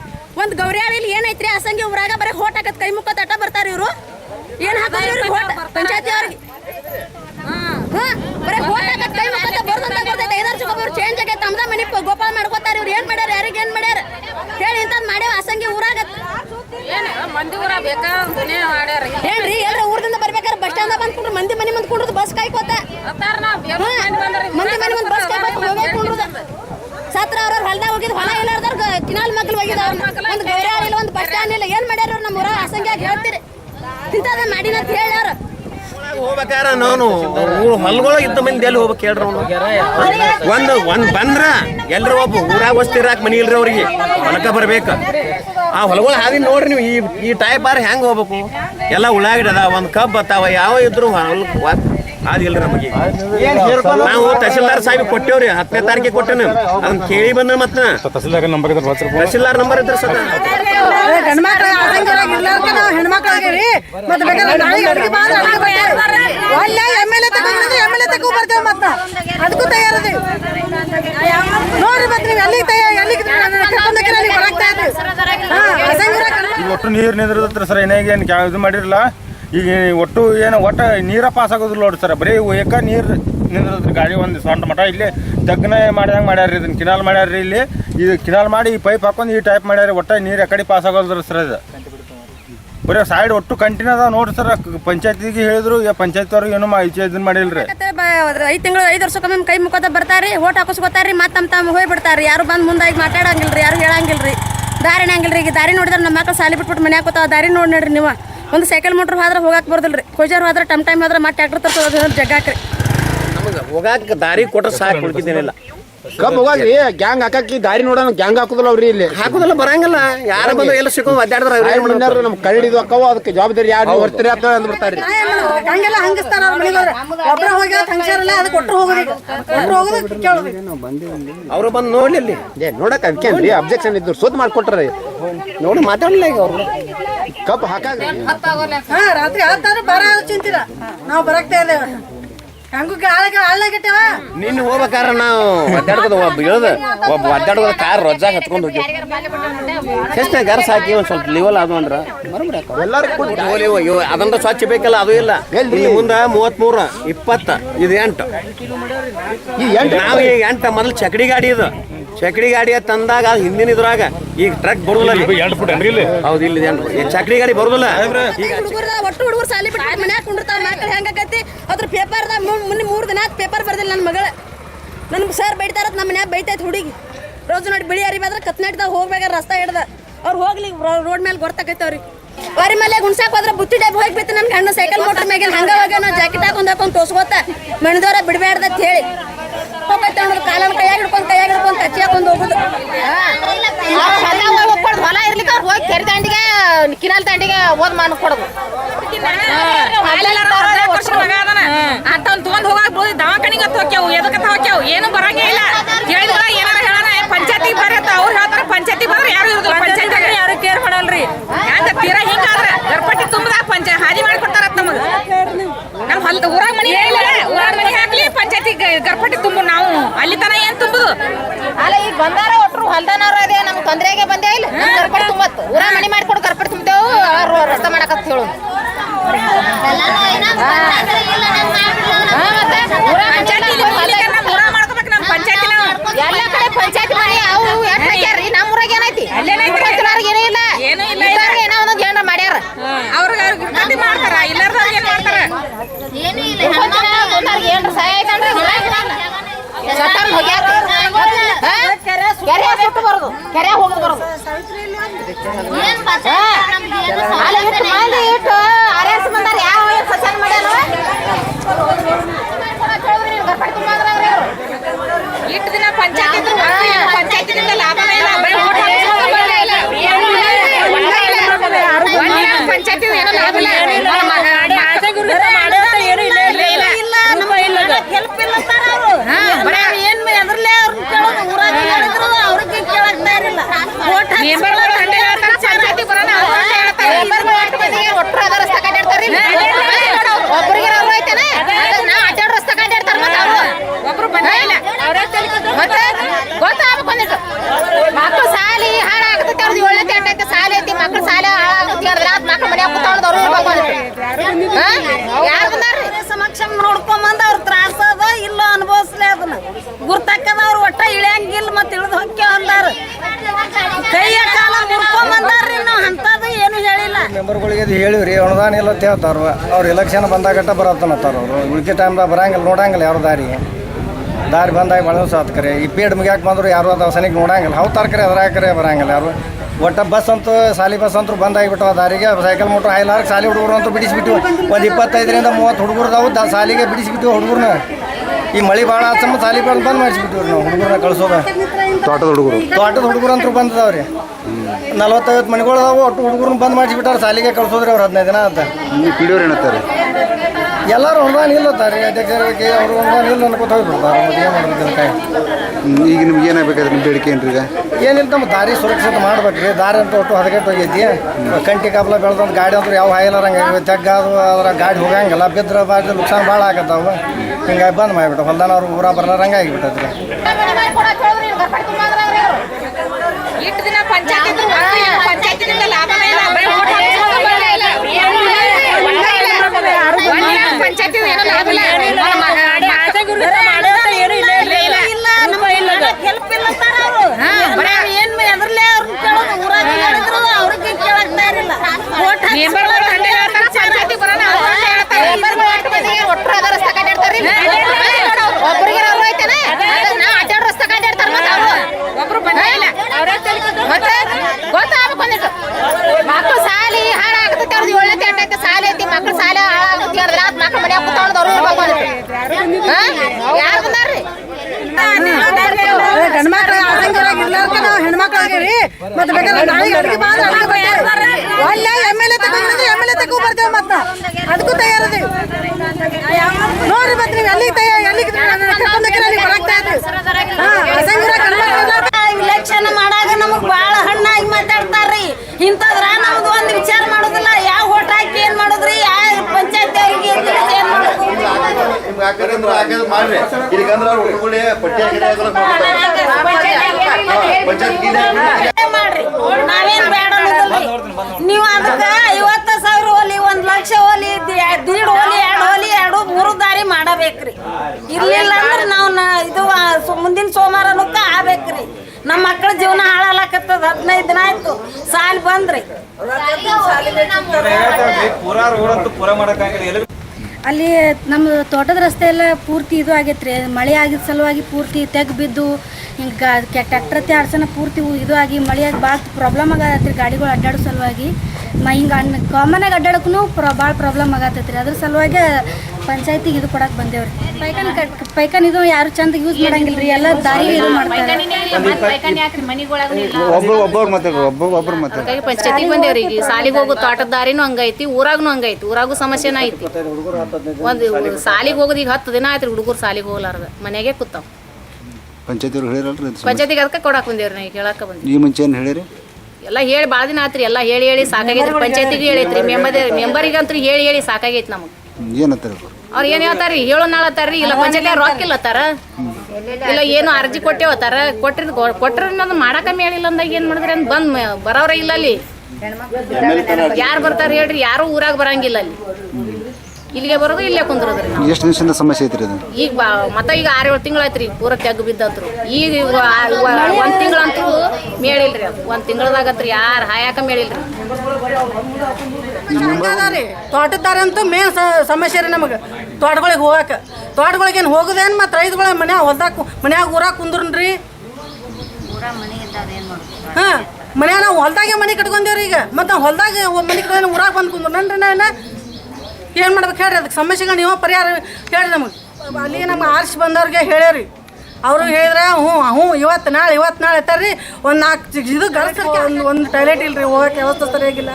ಒಂದು ಗೌರಿಯಾಳಿಲಿ ಏನೈತ್ರಿ ಅಸಂಗಿ ಊರಾಗ ಬರೀ ಹೋಟ್ ಹಾಕತ್ ಕೈ ಮುಕ್ಕ ತಟ ಬರ್ತಾರೆ ಇವರು. ಏನು ಹೋಟ್? ಪಂಚಾಯತಿ ಅವ್ರಿಗೆ. ಹಾ, ಚೇಂಜ್ ಆಗೈತೆ. ತಮ್ದ ಮನಿ ಗೋಪಾಲ್ ಮಾಡ್ಕೋತಾರ ಇವ್ರು ಏನ್ ಮಾಡ್ಯಾರ ಯಾರಿಗೆ ಏನ್ ಮಾಡ್ಯಾರ? ಹೇಳಿ ಇಂಥದ್ ಮಾಡ್ಯಾವ ಅಸಂಗಿ ಊರಾಗ ಮಂದಿ ಊರ ಬೇಕಾದ್ರೆ ಮಾಡ್ಯಾರ. ಹೇಳ್ರಿ ಎಲ್ಲ ಊರಿಂದ ಬರ್ಬೇಕಾದ್ರೆ ಬಸ್ ಸ್ಟ್ಯಾಂಡ್ ಬಂದ್ಕೊಂಡ್ರು ಮಂದಿ ಮನಿ ಮುಂದ್ ಕುಂಡ್ರದು ಬಸ್ ಕಾಯ್ಕೋತ ಮಂದಿ ಮನೆ ಮುಂದ್ ಬಸ್ ಕಾಯ್ಕೋತ ಸತ್ರ ಅವ್ರ ಹೊಲ್ದಾಗ ಹೋಗಿದ್ ಹೊಲ ಇಲ್ಲಾರ್ದವ್ರ ಕಿನಾಲ್ ಮಕ್ಳು ಹೋಗಿದಾರ ಒಂದು ಗೌರ್ಯಾಳ ಇಲ್ಲ ಒಂದು ಬಸ್ ಸ್ಟ್ಯಾಂಡ್ ಇಲ್ಲ. ಏನ್ ಮಾಡ್ಯಾರ ಅವ್ರು ನಮ್ಮ ಊರ ಅಸಂಗ್ಯಾಗ ಹೇಳ್ತೀರಿ. ಇಂಥದ ಮಾಡಿನ ಅಂತ ಹೇಳ್ಯಾರ. ಹೋಗ್ಬೇಕಾರ ನಾನು ಹೊಲ್ಗೊಳಗೆ ಇದ್ದ ಮಂದಿ ಎಲ್ಲಿ ಹೋಗ್ಬೇಕು ಹೇಳ್ರಿ ಅವ್ನು. ಒಂದು ಒಂದು ಬಂದ್ರ ಎಲ್ರ ಒಬ್ಬ ಊರಾಗ ವಸ್ತಿರಾಕ್ ಮನಿ ಇಲ್ರಿ ಅವ್ರಿಗೆ. ಹೊಲಕ ಬರ್ಬೇಕು. ಆ ಹೊಲಗಳ ಹಾದಿ ನೋಡ್ರಿ ನೀವು, ಈ ಈ ಟೈಪ್ ಆರ ಹೆಂಗ್ ಹೋಗ್ಬೇಕು? ಎಲ್ಲ ಉಳ್ಳಾಗಡ್ಡೆ ಅದಾವ, ಒಂದು ಕಬ್ಬ್ ಯಾವ ಇದ್ರು ಹೊಲ ಅದು ಇಲ್ರಿ ನಮಗೆ ನಾವು ತಹಸೀಲ್ದಾರ್ ಸಾಹೇಬ್ ಕೊಟ್ಟೇವ್ರಿ ಹತ್ತನೇ ತಾರೀಕಿಗೆ ಕೊಟ್ಟೇನು. ಅದನ್ನ ಕೇಳಿ ಬಂದ ಮತ್ತ. ತಹಸೀಲ್ದಾರ್ ನಂಬರ್ ಇದ್ರೆ ತಹಸೀಲ್ದಾರ್ ನಂಬರ್ ಇದ್ರೆ ಸರ್ ಅದಕ್ಕೂ ತಯಾರದಿ ನೋಡ್ರಿ ಮತ್ತೆ ನೀವು ತಯಾರ ಒಟ್ಟು ನೀರು ನಿಂದ್ರ ಸರ್ ಏನಾಗಿ ಏನು ಇದು ಮಾಡಿರಲ್ಲ ಈಗ ಒಟ್ಟು ಏನು ಒಟ್ಟು ನೀರ ಪಾಸ್ ಆಗೋದಿಲ್ಲ ನೋಡಿ ಸರ್. ಬರೀ ಏಕ ನೀರು ನಿಂದ್ರದ್ರಿ ಗಾಡಿ ಒಂದು ಸಣ್ಣ ಮಠ. ಇಲ್ಲಿ ದಗ್ನ ಮಾಡ್ದಂಗೆ ಮಾಡ್ಯಾರ ಇದನ್ನ ಕಿನಾಲ್ ಮಾಡ್ಯಾರ ಇಲ್ಲಿ. ಇದು ಕಿನಾಲ್ ಮಾಡಿ ಈ ಪೈಪ್ ಹಾಕೊಂಡು ಈ ಟೈಪ್ ಮಾಡ್ಯಾರ ಒಟ್ಟು ನೀರು ಎಕಡೆ ಪಾಸ್ ಆಗೋದ್ರ ಸರ್ ಇದು. ಬರೀ ಸೈಡ್ ಒಟ್ಟು ಕಂಟಿನ್ಯೂ ಅದ ನೋಡ್ರಿ ಸರ್. ಪಂಚಾಯತಿಗೆ ಹೇಳಿದ್ರು ಪಂಚಾಯತ್ ಅವ್ರಿಗೆ ಏನು ಇದನ್ನ ಮಾಡಿಲ್ರಿ. ಐದು ತಿಂಗಳು, ಐದು ವರ್ಷಕ್ಕೊಮ್ಮೆ ಕೈ ಮುಖದ ಬರ್ತಾರಿ, ಓಟ್ ಹಾಕಿಸ್ಕೊತಾರ್ರಿ ಮತ್ತೆ ತಮ್ಮ ತಮ್ಮ ಹೋಗಿ ಬಿಡ್ತಾರ್ರಿ ಯಾರು ಬಂದು ಮುಂದಾಗಿ ಮಾತಾಡಂಗಿಲ್ರಿ, ಯಾರು ಹೇಳಂಗಿಲ್ರಿ. ದಾರಿ ಹಂಗಿಲ್ರಿ. ಈಗ ದಾರಿ ನೋಡಿದ್ರೆ ನಮ್ಮ ಮಕ್ಕಳು ಸಾಲಿ ಬಿಟ್ಬಿಟ್ಟು ಮನೆ ಹಾಕೋತಾವ ದಾರಿ ನೋಡಿ ನೋಡ್ರಿ ನೀವು. ಒಂದು ಸೈಕಲ್ ಮೋಟ್ರ್ ಹೋದ್ರೆ ಹೋಗಕ್ಕೆ ರೀ ಕೊಜಾರ್ ಹೋದ್ರೆ ಟಮ್ ಟೈಮ್ ಹೋದ್ರೆ ಮತ್ತೆ ಟ್ಯಾಕ್ಟರ್ ತರ್ಸೋದು ಜಗ್ಗಾಕ್ರಿ. ಹೋಗಾಕ ದಾರಿ ಕೊಟ್ರೆ ಸಾಕು ಹುಡುಕಿದ್ದೇನಿಲ್ಲ ಕಬ್ಬ್ ಹೋಗ್ರಿ ಗ್ಯಾಂಗ್ ಹಾಕಿ ದಾರಿ ನೋಡೋಣ ಗ್ಯಾಂಗ್ ಹಾಕುದಿಲ್ಲ ಅವ್ರಿ ಇಲ್ಲಿ. ಹಾಕುದಲ್ಲ ಬರಂಗಿಲ್ಲ. ಯಾರ ಬಂದ್ರೆ ಎಲ್ಲ ಸಿಕ್ಕೊಂಡು ಅಡ್ಡಾಡಿದ್ರೆ ಅವ್ರು ಏನ್ ಮಾಡ್ತಾರೆ? ನಮ್ ಕಳ್ಳಿದು ಅಕ್ಕವ ಅದಕ್ಕೆ ಜವಾಬ್ದಾರಿ ಯಾರು ಹೊರ್ತೀರಿ ಅಂತ ಅಂದ್ಬಿಡ್ತಾರ್ರಿ ಹಂಗೆಲ್ಲ ಹಂಗಿಸ್ತಾರ ಅವ್ರ ಮನೆಯವ್ರು ಒಬ್ಬರ ಹೋಗ್ಯಾರ ಹಂಗ್ಸಾರಲ್ಲ ಅದಕ್ಕೆ ಕೊಟ್ಟರು ಹೋಗೋದು ಕೊಟ್ಟರು ಹೋಗೋದು ಕೇಳೋದು ಅವ್ರು ಬಂದು ನೋಡ್ಲಿ ಇಲ್ಲಿ ಏ ನೋಡಕ್ ಅದಕ್ಕೇನ್ರಿ ಅಬ್ಜೆಕ್ಷನ್ ಇದ್ರು ಸೋದ್ ಮಾಡ್ಕೊಟ್ರಿ. ನೋಡಿ ಮಾತಾಡಲಿಲ್ಲ ಈಗ ಅವ್ರು. ಕಬ್ಬು ಹಾಕಾಗ್ರಿ ಹಾ ರಾತ್ರಿ ಬರ ಚಿಂತಿಲ್ಲ. ನಾವು ಬರಕ್ತಾ ಇದ್ದೇವೆ ಹಂಗೂ ನಿನ್ನ ಹೋಗ್ಬೇಕಾರ ನಾವು ಅಡ್ಡಾಡ್ಕೋದ ಒಬ್ಬ ಇಳ್ದ ಒಬ್ಬ ಅಡ್ಡಾಡ್ಕೋದ ಕಾರ್ ರೊಜ್ಜಾಗ ಹತ್ಕೊಂಡು ಹೋಗಿ. ಎಷ್ಟು ಗರ್ಸ್ ಹಾಕಿ ಒಂದ್ ಸ್ವಲ್ಪ ಲಿವಲ್ ಅದು ಅಂದ್ರ? ಎಲ್ಲರೂ ಅದಂತ ಸ್ವಚ್ಛ ಬೇಕಲ್ಲ ಅದು ಇಲ್ಲ. ಇಲ್ಲಿ ಮುಂದ ಮೂವತ್ಮೂರ ಇಪ್ಪತ್ತ ಇದು ಎಂಟು. ಈ ಎಂಟು ನಾವು ಈಗ ಎಂಟ ಮೊದಲು ಚಕಡಿ ಗಾಡಿ ಇದು. ಚಕಡಿ ಗಾಡಿ ತಂದಾಗ ಅದು ಹಿಂದಿನ ಇದ್ರಾಗ ಈಗ ಟ್ರಕ್ ಬರುದಿಲ್ಲ ಹೌದು ಇಲ್ಲಿ ಚಕ್ರಿ ಈ ಚಕಡಿ ಗಾಡಿ ಬರುದಿಲ್ಲ. ಈಗ ಹುಡುಗರ ಒಟ್ಟು ಹುಡುಗರು ಸಾಲಿ ಬಿಟ್ಟು ಮನ್ಯಾಗ ಕುಂಡಿರ್ತಾವ ಮಕ್ಕಳು ಹೆಂಗಾಕೈತಿ ಅದ್ರ ಪೇಪರ್ದಾಗ ಮುನ್ನ ಮೂರು ದಿನ ಪೇಪರ್ ಬರ್ದಿಲ್ಲ ನನ್ನ ಮಗಳ. ನನ್ಗೆ ಸರ್ ಬೈತಾರ ನಮ್ಮ ಮನ್ಯಾಗ ಬೈತೈತೆ ಹುಡುಗಿ. ರೋಜು ನೋಡಿ ಬಿಳಿ ಅರಿ ಬಂದ್ರೆ ಕತ್ನಾಟದಾಗ ಹೋಗ್ಬೇಕಾದ್ರೆ ರಸ್ತೆ ಹಿಡ್ದ. ಅವ್ರು ಹೋಗ್ಲಿ ರೋಡ್ ಮೇಲೆ ಗೊತ್ತಾಕೈತೆ ಅವ್ರಿಗೆ. ಅವ್ರ ಮೇಲೆ ಗುಣ್ಸಾಕ್ ಹೋದ್ರೆ ಬುತ್ತಿ ಟೈಪ್ ಹೋಗಿ ಬಿತ್ತು ನನ್ನ ಗಂಡ ಸೈಕಲ್ ಮೋಟರ್ ಮ್ಯಾಗ ಹಂಗ ಹೋಗ ನಾವು ಜಾಕೆಟ್ ಹಾಕೊಂಡ್ ಹಾಕೊಂಡ್ ತೋಸ್ಕೋತ ಮಣದವ್ರ ಬಿಡಬೇಡ್ದ ಅಂತ ಹೇಳಿ. ಹೋಗೈತೆ ಅನ್ನೋದು ಕಾಲನ ಕೈಯಾಗ ಹಿಡ್ಕೊಂಡ್ ಕೈಯಾಗ ಹಿಡ್ಕೊಂಡ್ ಕಚ್ಚಿ ಹಾಕೊಂಡ್ ಹೋಗುದು. ಹೊಲ ಹೋಗ್ಕೊಡ್ದು ಹೊಲ ಇರ್ಲಿಕ್ಕೆ ಅವ್ರು ಹೋಗಿ ಕೆರೆ ದಂಡಿಗೆ ಕಿನಾಲ್ ದಂಡಿಗೆ ಓದ್ ಮಾಡ್ ಕೊಡೋದು. ಅಂತ ತೊಗೊಂಡ್ ಹೋಗಾಕ್ ಬೋದು ದವಾಖಾನಿಗೆ ಹೋಗ್ಯಾವು ಎದಕ್ಕೆ ಹೋಗ್ಯಾವು ಏನು ಬರಂಗೇ ಇಲ್ಲ. ಹೇಳಿದ್ರ ಏನಾರ ಹೇಳೋಣ ಪಂಚಾಯತಿ ಬರತ್ತ ಅವ್ರು ಹೇಳ್ತಾರ ಪಂಚಾಯತಿ ಬಂದ್ರೆ ಯಾರು ಇರುದು ಪಂಚಾಯತಿ ಯಾರು ಕೇರ್ ಮಾಡಲ್ರಿ ಹ್ಯಾಂಗ ತೀರಾ ಹಿಂಗಾದ್ರ ಗರ್ಪಟ್ಟಿ ತುಂಬದಾಗ ಪಂಚಾಯ ಹಾದಿ ಮಾಡ್ಕೊಡ್ತಾರತ್ ನಮಗ ನಮ್ ಹೊಲ ಊರಾಗ ಮನಿ ಇಲ್ಲ ಊರಾಗ ಮನಿ ಹಾಕ್ಲಿ ಪಂಚಾಯತಿ ಗರ್ಪಟ್ಟಿ ತುಂಬು ನಾವು ಅಲ್ಲಿ ತನ ಏನ್ ತುಂಬುದು ಅಲ್ಲ ಈಗ ಬಂದಾರ ಒಟ್ರು ಹೊಲ್ದಾನವ್ರ ಅದೇ ನಮ್ ತೊಂದ್ರೆಗೆ ಬಂದೇ ಇಲ್ಲ. ಕರ್ಪಡ್ ತುಂಬತ್ತು. ಊರ ಮನಿ ಮಾಡ್ಕೊಡು ಕರ್ಪಡ್ ತುಂಬ್ತೇವು ಅವ್ರು ರಸ್ತೆ ಮಾಡಕತ್ ಹೇಳು. ಎಲ್ಲ ಕಡೆ ಪಂಚಾಯತ್ ಮಾಡಿ ಅವು ಎಷ್ಟು ಹಾಕ್ಯಾರ್ರಿ? ನಮ್ಮ ಊರಾಗ ಏನೈತಿ? ಏನೂ ಇಲ್ಲ. ಏನೂ ಇಲ್ಲ. ಏನೋ ಒಂದೊಂದು ಏನಾರ ಮಾಡ್ಯಾರ. ಅವ್ರಿಗೆ ಮಾಡ್ತಾರ ಇಲ್ಲಾರ್ದವ್ರು ಏನ್ ಮಾಡ್ತಾರ? ಇಲ್ಲ. ಏನ್ರ ಸಹಾಯ ಸತ್ತಾರ ಹೋಗ್ಯಾರ? ಕೆರೆ ಸುಟ್ಟು ಬರೋದು. ಕೆರೆ ಹೋಗಿ ಬರೋದು. ಅಲ್ಲಿ ಇಟ್ಟು ಮಂದಿ ಇಟ್ಟು ಆರ್ ಎಸ್ ಬಂದಾರ ಯಾವ ಸಸ್ಯಾನ ಮಾಡ್ಯಾರ ಇಟ್ಟು ದಿನ ಪಂಚಾಯತಿ ಪಂಚಾಯತಿನಿಂದ ಲಾಭನೇ ಇಲ್ಲ ಬರೀ ಓಟ್ ಹಾಕ್ಸ್ಕೊಂಡು ಬರೋದೇ ಇಲ್ಲ. ಏನೂ ಇಲ್ಲ. ಒಂದ್ ದಿನ ಪಂಚಾಯತಿ ಏನೂ ಲಾಭ ಇಲ್ಲ. ಇಲ್ಲ, ಇಲ್ಲ. ಹೆಲ್ಪ್ ಇಲ್ಲ ಅಂತಾರ ಅವ್ರು ಬರೀ ಏನ್ ಎದ್ರಲ್ಲೇ ಅವ್ರನ್ನ ಕೇಳೋದು ಊರಾಗ ಹೇಳಿದ್ರು ಅವ್ರಿಗೆ ಕೇಳಕ್ತಾ ಇರಲಿಲ್ಲ ಓಟ್ ಮೆಂಬರ್ಗಳು ಹಂಗೆ ಹೇಳ್ತಾರ, ಪಂಚಾಯತಿ ಬರೋಣ ಅವ್ರು ಅಂತ ಹೇಳ್ತಾರೆ. ಒಟ್ರು ಅದ ರಸ್ತೆ ಕಡ್ಡಾಡ್ತಾರ್ರಿ ಒಬ್ರಿಗೆ ಅವ್ರು ಐತೇನೆ ನಾ ಅಡ್ಡಾಡ್ ರಸ್ತೆ ಕಡ್ಡಾಡ್ತಾರ ಮತ್ತೆ ಅವ್ರು ಒಬ್ರು ಬಂದೇ ಇಲ್ಲ ಮತ್ತೆ ಗೊತ್ತಾಗ್ಬೇಕು ಒಂದಿಟ್ಟು ಮಕ್ಕಳು ಸಾಲಿ ಹಾಳಾಗತೈತಿ ಅವ್ರದ್ದು ಏಳನೇ ಎಂಟೈತೆ ಸಾಲಿ ಐತಿ ಮಕ್ಕಳು ಸಾಲಿ ಹಾಳಾಗತ್ತಿ ಅಂದ್ರೆ ಆತ್ ಮಕ್ಕಳು ಮನ್ಯಾಗ ಕೂತ್ಕೊಳ್ಳೋದು ಅವ್ರು ಇರ್ಬೇಕು ಒಂದಿಟ್ಟು ಯಾರು ಬಂದಾರ್ರಿ? ಸಮಕ್ಷ ನೋಡ್ಕೊಂಬಂದ್ ಅವ್ರ ತ್ರಾಸ ಅದ ಇಲ್ಲ ಅನುಭವಿಸ್ಲಿ ಅದನ್ನ. ಗುರ್ತಕ್ಕದ ಅವ್ರ ಒಟ್ಟ ಇಳಿಯಂಗಿಲ್ಲ ಮತ್ತೆ ಇಳಿದು ಹೊಕ್ಕೆ ಅಂದಾರ ಕೈಯ ಕಾಲ ಮುರ್ಕೊಂಬಂದಾರ್ರಿ ನಾವು ಅಂತದು ಏನು ಹೇಳಿಲ್ಲ. ಮೆಂಬರ್ಗಳಿಗೆ ಹೇಳಿವ್ರಿ ಅನುದಾನ ಇಲ್ಲ ಅಂತ ಹೇಳ್ತಾರ ಅವ್ರು. ಎಲೆಕ್ಷನ್ ಬಂದಾಗಟ್ಟ ಬರತ್ತನತ್ತಾರ ಅವರು. ಉಳಿಕೆ ಟೈಮ್ದಾಗ ಬರಂಗಿಲ್ಲ ನೋಡಂಗಿಲ್ಲ ಯಾರು ದಾರಿ. ದಾರಿ ಬಂದಾಗ ಭಾಳ ದಿವಸ ಕರೆ. ಈ ಪೇಡ್ ಮುಗ್ಯಾಕ ಬಂದ್ರು ಯಾರು ಅದು ಸನಿಗೆ ನೋಡಂಗಿಲ್ಲ. ಹೌ ಕರೆ ಅದ್ರಾಗ ಹಾಕರೆ ಬರಂಗಿಲ್ಲ ಯಾರು. ಒಟ್ಟ ಬಸ್ ಅಂತೂ ಸಾಲಿ ಬಸ್ ಅಂತೂ ಬಂದಾಗಿಬಿಟ್ಟು ದಾರಿಗೆ. ಸೈಕಲ್ ಮೋಟ್ರ್ ಹೈಲಾರ್ಕ್ ಸಾಲಿ ಹುಡುಗರು ಅಂತೂ ಬಿಡಿಸಿಬಿಟ್ಟು ಒಂದು ಇಪ್ಪತ್ತೈದರಿಂದ ಮೂವತ್ತು ಹುಡುಗರು ದ ಸಾಲಿಗೆ ಬಿಡಿಸಿಬಿಟ್ಟು ಹುಡುಗರನ್ನ ಈ ಮಳೆ ಭಾಳ ಆತಮ್ಮ ಸಾಲಿ ಬಂದು ಬಂದ್ ಮಾಡಿಸ್ಬಿಟ್ಟಿವ್ರಿ ನಾವು ಹುಡುಗರನ್ನ ಕಳ್ಸೋದ. ತೋಟದ ಹುಡುಗರು. ತೋಟದ ಹುಡುಗರು ಅಂತೂ ಬಂದದವ್ರಿ ನಲ್ವತ್ತೈವತ್ತು ಮನೆಗಳು ಅದಾವು ಒಟ್ಟು ಹುಡುಗರನ್ನ ಬಂದ್ ಮಾಡಿಸ್ಬಿಟ್ಟಾರ ಸಾಲಿಗೆ ಕಳ್ಸೋದ್ರಿ ಅವ್ರು ಹದಿನೈದು ದಿನ ಅಂತ. ಏನತ್ತಾರೆ ಎಲ್ಲರೂ ಅನುದಾನ ಇಲ್ಲತ್ತಾರೆ ಅಧ್ಯಕ್ಷರಿಗೆ ಅವರು ಅನುದಾನ ಇಲ್ಲ ಅನ್ಕೋತ ಹೋಗ್ಬಿಡ್ತಾರೆ ಮತ್ತೆ ಏನು ಮಾಡೋದು ಕೈ ಈಗ ನಿಮ್ಗೆ ಏನಾಗಬೇಕಾದ್ರೆ ನಿಮ್ಮ ಬೇಡಿಕೆ ಏನ್ರಿ ಈಗ? ಏನಿಲ್ಲ ನಮ್ಮ ದಾರಿ ಸುರಕ್ಷಿತ ಮಾಡ್ಬೇಕ್ರಿ. ದಾರಿ ಅಂತ ಒಟ್ಟು ಹದಗೆಟ್ಟು ಹೋಗೈತಿ ಕಂಟಿ ಕಾಪಲ ಬೆಳೆದಂತ ಗಾಡಿ ಅಂದ್ರೆ ಯಾವ ಹಾಯಿಲಾರಂಗೆ ಜಗ್ಗ ಅದು ಅದ್ರ ಗಾಡಿ ಹೋಗಂಗಿಲ್ಲ. ಬಿದ್ದರೆ ಬಾಡಿ ನುಕ್ಸಾನ್ ಭಾಳ ಆಗತ್ತವ. ಹಿಂಗಾಗಿ ಬಂದ್ ಮಾಡಿಬಿಟ್ಟು ಹೊಲ್ದಾನ ಅವ್ರು ಊರ ಬರ್ಲಾರಂಗೆ ಆಗಿಬಿಟ್ಟೈತ್ರಿ ಇಟ್ಟು ದಿನ ಪಂಚಾಯತಿ ಪಂಚಾಯತಿನಿಂದ ಲಾಭನೇ ಇಲ್ಲ ಬರೀ ಓಟ್ ಹಾಕ್ಸ್ಕೊಂಡು ಬರೋದೇ ಇಲ್ಲ. ಏನೂ ಇಲ್ಲ. ಒಂದ್ ದಿನ ಪಂಚಾಯತಿ ಏನೂ ಲಾಭ ಇಲ್ಲ. ಇಲ್ಲ ಹೆಲ್ಪ್ ಇಲ್ಲ ಅಂತಾರ ಅವ್ರು ಬರೀ ಏನ್ ಎದ್ರಲ್ಲೇ ಅವ್ರನ್ನ ಕೇಳೋದು ಊರಾಗ ಹೇಳಿದ್ರು ಅವ್ರಿಗೆ ಕೇಳಕ್ತಾ ಇರಲಿಲ್ಲ ಓಟ್ ಮೆಂಬರ್ಗಳು ಹಂಗೆ ಹೇಳ್ತಾರ, ಪಂಚಾಯತಿ ಬರೋಣ ಅವ್ರು ಅಂತ ಹೇಳ್ತಾರೆ. ಒಟ್ರು ಅದ ರಸ್ತೆ ಕಡ್ಡಾಡ್ತಾರ್ರಿ ಒಬ್ರಿಗೆ ಅವ್ರು ಐತೇನೆ ನಾ ಅಡ್ಡಾಡ್ ರಸ್ತೆ ಕಡ್ಡಾಡ್ತಾರ ಮತ್ತೆ ಅವ್ರು ಒಬ್ರು ಬಂದೇ ಇಲ್ಲ ಮತ್ತೆ ಗೊತ್ತಾಗ್ಬೇಕು ಒಂದಿಟ್ಟು ಮಕ್ಕಳು ಸಾಲಿ ಹಾಳಾಗತೈತಿ ಅವ್ರದ್ದು ಏಳನೇ ಎಂಟೈತೆ ಸಾಲಿ ಐತಿ ಮಕ್ಕಳು ಸಾಲಿ ಹಾಳಾಗತ್ತಿ ಅಂದ್ರೆ ಆತ್ ಮಕ್ಕಳು ಮನ್ಯಾಗ ಕೂತ್ಕೊಳ್ಳೋದು ಅವ್ರು ಇರ್ಬೇಕು ಒಂದಿಟ್ಟು ಯಾರು ಬಂದಾರ್ರಿ ಗಂಡ ಮಕ್ಳು ಆಸಂಗಿರಾಗ ಇರ್ಲಾರ್ದ ಆಗೇವಿ ಮತ್ತೆ ಬೇಕಾದ್ರೆ ನಾಳೆಗೆ ಅಡಿಗೆ ಬಾ ಅಂದ್ರೆ ಅಡಿಗೆ ಬರ್ತಾರೆ ಒಳ್ಳೆ ಎಂ ಎಲ್ ಎ ತಗೊಂಡಿದ್ರೆ ಎಂ ಎಲ್ ಎ ತಗೋ ಬರ್ತೇವೆ ಮತ್ತೆ ಅದಕ್ಕೂ ತಯಾರದಿ. ನೋಡ್ರಿ ಮತ್ತೆ ನೀವು ಎಲ್ಲಿಗೆ ತಯಾರ ಎಲ್ಲಿಗೆ ಅಲ್ಲಿಗೆ ಬರಾಕ್ತಾ ಇದ್ರಿ. ಇಲೆಕ್ಷನ್ ಮಾಡಾಗ ನಮಗ್ ಬಾಳ ಹಣ್ಣಾಗಿ ಮಾತಾಡ್ತಾರ್ರಿ. ಇಂಥದ್ರ ನಮ್ದು ಒಂದು ವಿಚಾರ ಮಾಡೋದಿಲ್ಲ. ಯಾವ ಹೋಟ್ ಹಾಕಿ ಏನ್ ಮಾಡುದ್ರಿ? ಯಾವ ಪಂಚಾಯತ್ ಅವ್ರಿಗೆ ಏನ್ ಮಾಡೋದು ಮಾಡ್ರಿ. ಇಲ್ಲಿಗಂದ್ರೆ ಅವ್ರು ಪಟ್ಟಿ ಪಟ್ಟಿ ಮಾಡ್ರಿ. ನಾವೇನ್ ಬೇಡ ನೀವು ಅದಕ್ಕ ಐವತ್ತ ಸಾವಿರ ಹೋಲಿ ಒಂದ್ ಲಕ್ಷ ಹೋಲಿ ದಿ- ದೀಡ್ ಹೋಲಿ ಎರಡ್ ಹೋಲಿ ಎರಡು ಮೂರು ದಾರಿ ಮಾಡಬೇಕ್ರಿ. ಇರ್ಲಿಲ್ಲ ಅಂದ್ರೆ ನಾವು ನ- ಇದು ಮುಂದಿನ ಸೋಮವಾರನಕ್ಕ ಆಗ್ಬೇಕ್ರಿ. ನಮ್ಮ ಮಕ್ಕಳ ಜೀವನ ಹಾಳಾಲಕತ್ತದ ಹದಿನೈದು ದಿನ ಆಯ್ತು. ಸಾಲ್ ಬಂದ್ರಿ. ಪೂರಾ ರೋಡ್ ಅಂತೂ ಪೂರ ಮಾಡಕ್ಕಾಗಿಲ್ಲ. ಎಲ್ಲಿ ಅಲ್ಲಿ ನಮ್ಮ ತೋಟದ ರಸ್ತೆ ಎಲ್ಲ ಪೂರ್ತಿ ಇದು ಆಗೈತೆ ರೀ. ಮಳೆ ಆಗಿದ್ದ ಸಲುವಾಗಿ ಪೂರ್ತಿ ತೆಗ್ ಬಿದ್ದು, ಹಿಂಗೆ ಟ್ಯಾಕ್ಟರ್ ತ್ಯಾಡ್ಸನ ಪೂರ್ತಿ ಇದು ಆಗಿ ಮಳೆಯಾಗಿ ಭಾಳ ಪ್ರಾಬ್ಲಮ್ ಆಗತ್ತೆ ರೀ ಗಾಡಿಗಳು ಅಡ್ಡಾಡೋ ಸಲುವಾಗಿ. ಮ, ಹಿಂಗೆ ಅನ್ ಕಾಮನಾಗಿ ಅಡ್ಡಾಡೋಕ್ಕೂ ಪ್ರ ಭಾಳ ಪ್ರಾಬ್ಲಮ್ ಆಗತ್ತೈತೆ ರೀ ಅದ್ರ ಸಲುವಾಗಿ ಪಂಚಾಯತಿಗೆ ಇದು ಕೊಡಕ್ ಬಂದೇವ್ರಿ. ಪೈಕನ್ ಪೈಕನ್ ಪೈಕಾನ್ ಇದು ಯಾರು ಚಂದ ಯೂಸ್ ಮಾಡಂಗಿಲ್ಲ ರೀ ಎಲ್ಲ ದಾರಿ ಇದು ಮಾಡ್ತಾರೆ. ಒಬ್ಬರು ಮಾತಾಡ್ರಿ ಒಬ್ಬರು ಒಬ್ರು ಮಾತಾಡ್ರಿ ಪಂಚಾಯತಿಗೆ ಬಂದೇವ್ರಿ ಈಗ ಸಾಲಿಗೆ ಹೋಗೋ ತೋಟದ ದಾರಿನೂ ಹಂಗೈತಿ ಊರಾಗೂ ಹಂಗೈತಿ ಊರಾಗೂ ಸಮಸ್ಯೆನ ಐತಿ. ಒಂದು ಸಾಲಿಗೆ ಹೋಗೋದು ಈಗ ಹತ್ತು ದಿನ ಆಯ್ತು ಹುಡುಗರು ಸಾಲಿಗೆ ಹೋಗ್ಲಾರ್ದ ಮನೆಗೆ ಕೂತಾವ. ಪಂಚಾಯತಿ ಅವ್ರು ಹೇಳಿರಲ್ರಿ ಇದು ಪಂಚಾಯತಿಗೆ ಅದಕ್ಕೆ ಕೊಡಕ್ ಬಂದೇವ್ರಿ ನಾ ಈಗ ಬಂದ್ ಬಂದ್ವಿ. ಈ ಮುಂಚೆ ಏನು ಹೇಳಿರಿ? ಎಲ್ಲ ಹೇಳಿ ಭಾಳ ದಿನ ಆತ್ರಿ ಎಲ್ಲ ಹೇಳಿ ಹೇಳಿ ಸಾಕಾಗೈತ್ರಿ ಪಂಚಾಯತಿಗೆ ಹೇಳೈತ್ರಿ ಮೆಂಬರ್ ಮೆಂಬರಿಗಂತೂ ಹೇಳಿ ಹೇಳಿ ಸಾಕಾಗೈತಿ ನಮಗೆ. ಏನಂತಾರೆ ಅವ್ರು? ಅವ್ರು ಏನ್ ಹೇಳ್ತಾರ್ರಿ? ಹೇಳೋ ನಾಳತ್ತಾರ್ರಿ ಇಲ್ಲ ಪಂಚಾಯತಿ ರೊಕ್ಕ ಇಲ್ಲತ್ತಾರ ಇಲ್ಲ ಏನು ಅರ್ಜಿ ಕೊಟ್ಟೇವತ್ತಾರ ಕೊಟ್ಟಿದ್ ಕೊಟ್ರ ಅನ್ನೋದು ಮಾಡಾಕ ಹೇಳಿಲ್ಲ ಅಂದಾಗ ಏನ್ ಮಾಡಿದ್ರೆ ಅಂತ ಬಂದ್ ಮ- ಬರೋರ ಇಲ್ಲ ಅಲ್ಲಿ. ಯಾರು ಬರ್ತಾರ ಹೇಳ್ರಿ? ಯಾರು ಊರಾಗ ಬರಂಗಿಲ್ಲ ಅಲ್ಲಿ. ಇಲ್ಲಿಗೆ ಬರೋದು ಇಲ್ಲೇ ಕುಂದ್ರದ್ರಿ ನಾವು. ಎಷ್ಟು ದಿವಸದಿಂದ ಸಮಸ್ಯೆ ಐತ್ರಿ ಇದು ಈಗ ಬಾ- ಮತ್ತ ಈಗ ಆರು ಏಳು ತಿಂಗಳಾಯ್ತ್ರಿ ಪೂರ ತೆಗ್ ಬಿದ್ದತ್ರು. ಈಗ ಒಂದು ವ- ಒಂದ್ ತಿಂಗಳಂತೂ ಮೇಳಿಲ್ರಿ ಅದು. ಒಂದ್ ತಿಂಗಳದಾಗತ್ರಿ ಯಾರು ಹಾಯಾಕ ಮೇಳಿಲ್ರಿ ಅದಾರಿ ತೋಟದ ದಾರಿ ಅಂತೂ ಮೇನ್ ಸಮಸ್ಯೆ ರೀ ನಮಗೆ. ತೋಟಗಳಿಗೆ ಹೋಗಕ್ಕೆ ತೋಟಗಳಿಗೆ ಏನು ಹೋಗುದೇನು ಮತ್ತು ರೈತಗಳ ಮನ್ಯಾಗ ಹೊಲ್ದಾಗ ಮನ್ಯಾಗ ಊರಾಗ ಕುಂದ್ರನ್ರಿ ಹಾಂ ಮನ್ಯಾಗ ನಾವು ಹೊಲ್ದಾಗೆ ಮನೆ ಕಟ್ಕೊಂಡೇವ್ರಿ ಈಗ. ಮತ್ತು ನಾವು ಹೊಲ್ದಾಗ ಮನೆ ಕಟ್ಕೊಂಡು ಊರಾಗ ಬಂದು ಕುಂದ್ರನ್ರಿ ನಾನು ಏನು ಮಾಡ್ಬೇಕು ಹೇಳ್ರಿ ಅದಕ್ಕೆ ಸಮಸ್ಯೆಗಳು ನೀವು ಪರಿಹಾರ ಹೇಳ್ರಿ ನಮಗೆ. ಅಲ್ಲಿ ನಮ್ಗೆ ಆರಿಸಿ ಬಂದವ್ರಿಗೆ ಹೇಳ್ಯಾರಿ ಅವರು ಹೇಳಿದ್ರೆ ಹ್ಞೂ ಹ್ಞೂ ಇವತ್ತು ನಾಳೆ ಇವತ್ತು ನಾಳೆ ತರ್ರಿ. ಒಂದು ನಾಲ್ಕು ಇದು ಗರ್ಸಕ್ಕೆ ಒಂದು ಒಂದು ಟಾಯ್ಲೆಟ್ ಇಲ್ರಿ ಹೋಗಕ್ಕೆ ವ್ಯವಸ್ಥೆ ಸರಿಯಾಗಿಲ್ಲ.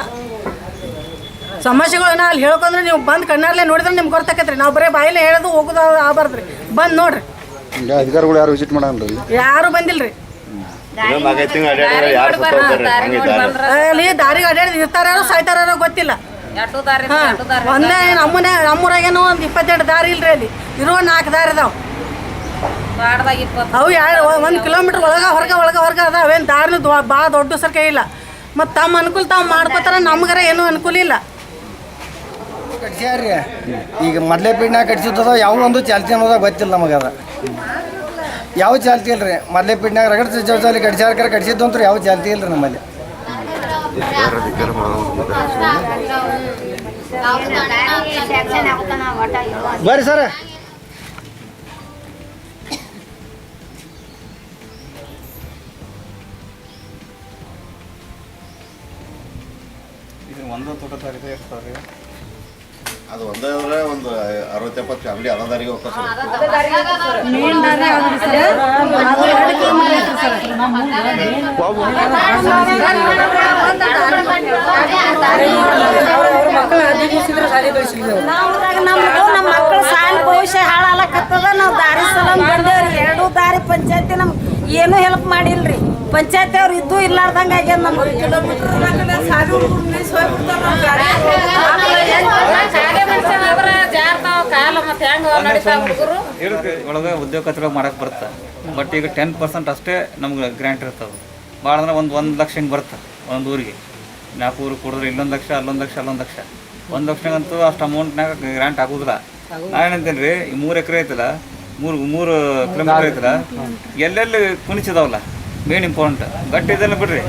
ಸಮಸ್ಯೆಗಳು ನಾ ಅಲ್ಲಿ ಹೇಳ್ಕೊಂಡ್ರೆ ನೀವು ಬಂದು ಕಣ್ಣಲ್ಲೇ ನೋಡಿದ್ರೆ ನಿಮ್ಗೆ ಗೊತ್ತಾಕೈತ್ರಿ. ನಾವು ಬರೀ ಬಾಯಿಲೆ ಹೇಳೋದು ಹೋಗೋದು ಆಗಬಾರ್ದ್ರಿ. ಬಂದು ನೋಡ್ರಿ. ಅಧಿಕಾರಿಗಳು ಯಾರು ವಿಸಿಟ್ ಮಾಡಲ್ರಿ? ಯಾರು ಬಂದಿಲ್ರಿ? ಅಲ್ಲಿ ದಾರಿಗೆ ಅಡ್ಡಾಡಿ ಇರ್ತಾರೋ ಸಾಯ್ತಾರೋ ಗೊತ್ತಿಲ್ಲ. ಹಾ. ಒಂದೇ ನಮ್ಮನೆ ನಮ್ಮೂರಾಗೇನೋ ಒಂದು ಇಪ್ಪತ್ತೆರಡು ದಾರಿ ಇಲ್ರಿ ಅಲ್ಲಿ. ಇರೋ ನಾಲ್ಕು ದಾರಿ ಅದಾವ. ಅವು ಎರಡು ಒಂದು ಕಿಲೋಮೀಟ್ರ್ ಒಳಗೆ ಹೊರಗೆ ಒಳಗೆ ಹೊರಗೆ ಅದಾವ. ಅವೇನು ದಾರಿನೂ ಭಾಳ ದೊಡ್ಡ ಸರ್ಕೆ ಇಲ್ಲ. ಮತ್ತು ತಮ್ಮ ಅನುಕೂಲ ತಾವು ಮಾಡ್ಕೋತಾರ ನಮ್ಗಾರ ಏನೂ ಅನುಕೂಲ ಇಲ್ಲ. ಕಟ್ಸ್ಯಾರ್ರಿ. ಈಗ ಮೊದಲೇ ಪೀಡ್ನಾಗ ಕಟ್ಸಿದ್ದದ ಯಾವ ಒಂದು ಚಾಲ್ತಿ ಅನ್ನೋದಾಗ ಗೊತ್ತಿಲ್ಲ ನಮಗೆ ಅದ. ಯಾವ ಚಾಲ್ತಿ ಇಲ್ರಿ? ಮೊದಲೇ ಪೀಡ್ನಾಗ ರಗಡ್ ಜವಾಬ್ದಾರಿ ಕಟ್ಸ್ಯಾರ ಕಟ್ಸಿದ್ದು ಅಂತ ಯಾವ ಚಾಲ್ತಿ ಇಲ್ರಿ ನಮ್ಮಲ್ಲಿ? ಬರ್ರಿ ಸರ್. ಇದು ಒಂದು ತೋಟ ತಾರೀಕು ರೀ ಅದು ಒಂದೇ ಒಂದು ಅರವತ್ತು ಎಪ್ಪತ್ತು ಫ್ಯಾಮಿಲಿ ಅದ ದಾರಿಗೆ ಹೋಗ್ತಾರೆ. ನಮ್ಮ ಮಕ್ಕಳ ಸಾಲ ಭವಿಷ್ಯ ಹಾಳಾಲಕತ್ತದ ನಾವು ದಾರಿ ಸಲ ಬಂದೇವ್ರಿ. ಎರಡು ದಾರಿ ಪಂಚಾಯತಿ ನಮ್ಗೆ ಏನೂ ಹೆಲ್ಪ್ ಮಾಡಿಲ್ರಿ. ಪಂಚಾಯತಿ ಅವ್ರು ಇದ್ದು ಇರ್ಲಾರ್ದಂಗ ಆಗ್ಯದ ನಮ್ಗೆ. ಇರುತ್ತೆ ಒಳಗೆ ಉದ್ಯೋಗ ಮಾಡಕ್ ಮಾಡಕ್ಕೆ ಬರುತ್ತೆ? ಬಟ್ ಈಗ ಟೆನ್ ಪರ್ಸೆಂಟ್ ಅಷ್ಟೇ ನಮ್ಗೆ ಗ್ರ್ಯಾಂಟ್ ಇರ್ತದೆ. ಭಾಳ ಅಂದ್ರೆ ಒಂದು ಒಂದು ಲಕ್ಷ ಹಿಂಗೆ ಬರುತ್ತೆ ಒಂದು ಊರಿಗೆ? ನಾಲ್ಕು ಊರಿಗೆ ಕೊಡಿದ್ರೆ ಇಲ್ಲೊಂದು ಲಕ್ಷ ಅಲ್ಲೊಂದು ಲಕ್ಷ ಅಲ್ಲೊಂದು ಲಕ್ಷ. ಒಂದು ಲಕ್ಷಗಂತೂ ಅಷ್ಟು ಅಮೌಂಟ್ನಾಗ ಗ್ರ್ಯಾಂಟ್ ಆಗೋದಿಲ್ಲ. ನಾನೇನಂತೇನೆ ಏನಂತೀನಿ ರೀ ಈ ಮೂರು ಎಕರೆ ಐತಲ್ಲ ಮೂರು ಮೂರು ಕಿಲೋಮೀಟರ್ ಐತಲ್ಲ ಎಲ್ಲೆಲ್ಲಿ ಕುಣಿಸಿದಾವಲ್ಲ ಮೇನ್ ಇಂಪಾರ್ಟೆಂಟ್ ಗಟ್ಟಿ ಇದನ್ನು ಬಿಡ್ರಿ.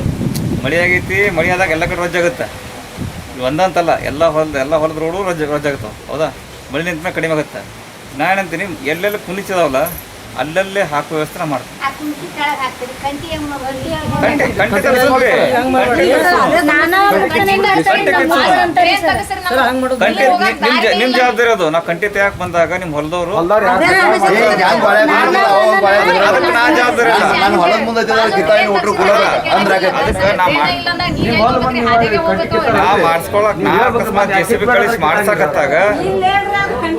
ಮಳೆ ಆಗೈತಿ, ಮಳೆ ಆದಾಗ ಎಲ್ಲ ಕಡೆ ರಜ್ಜಾಗುತ್ತೆ ಒಂದಂತಲ್ಲ ಎಲ್ಲ ಹೊಲದ ಎಲ್ಲ ಹೊಲದ ರೋಡು ರಜ್ ಆಗ್ತಾವೆ ಹೌದಾ? ಮಳೆ ನಿಂತ ಕಡಿಮೆ ಆಗುತ್ತೆ. ನಾನು ಏನಂತೀನಿ ಎಲ್ಲೆಲ್ಲಿ ಕುಣಿಸಿದಾವಲ್ಲ ಅಲ್ಲಲ್ಲೇ ಹಾಕುವ ವ್ಯವಸ್ಥೆ ಮಾಡ್ತೀವಿ. ನಿಮ್ ಜವಾಬ್ದಾರಿ ಅದು. ನಾವು ಕಂಟಿ ತೆಗಿಯಕ್ ಬಂದಾಗ ನಿಮ್ ಹೊಲದವರು ಮಾಡಿಸ್ಕೊಳಕ್ ನಾ ಅಕಸ್ಮಾತ್ ಜೆ ಸಿ ಬಿ ಕಳಿಸಿ ಮಾಡ್ಸಕತ್ತಾಗ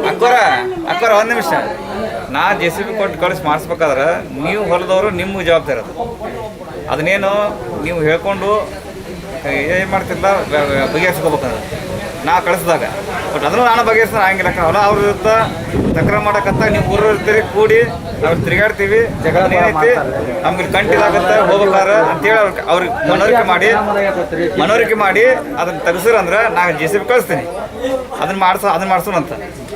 ಅಕ್ಕೋರ ಅಕ್ಕೋರ ಒಂದ್ ನಿಮಿಷ. ನಾ ಜೆ ಸಿ ಬಿ ಕೊಟ್ಟು ಕಳಿಸಿ ಮಾಡಿಸ್ಬೇಕಾದ್ರೆ ನೀವು ಹೊಲದವರು ನಿಮ್ಮ ಜವಾಬ್ದಾರಿ ಅದು. ಅದನ್ನೇನು ನೀವು ಹೇಳ್ಕೊಂಡು ಏನು ಮಾಡ್ತಿಲ್ಲ ಬಗೆಹರಿಸ್ಕೋಬೇಕಂದ್ರೆ. ನಾ ಕಳಿಸಿದಾಗ. ಬಟ್ ಅದನ್ನು ನಾನು ಬಗೆಹರಿಸ ಹಂಗಿಲ್ಲ. ಹೊಲ ಅವ್ರ ಇರುತ್ತೆ ತಕ್ರ ಮಾಡಕತ್ತ ನೀವು ಊರು ಇರ್ತೀರಿ ಕೂಡಿ ಅವ್ರು ತಿರುಗಾಡ್ತೀವಿ. ಜಗಳ ಏನೈತಿ? ನಮ್ಗೆ ಕಂಟಿದಾಗತ್ತೆ ಹೋಗ್ಬೇಕಾರ ಅಂತೇಳಿ ಅವ್ರಿಗೆ ಅವ್ರಿಗೆ ಮನವರಿಕೆ ಮಾಡಿ ಮನವರಿಕೆ ಮಾಡಿ ಅದನ್ನ ತೆಗೆಸಿರಂದ್ರೆ ನಾನು ಜೆ ಸಿ ಬಿ ಕಳಿಸ್ತೀನಿ. ಅದನ್ನ ಮಾಡ್ಸೋ ಅದನ್ನ ಮಾಡ್ಸೋಣ ಅಂತ.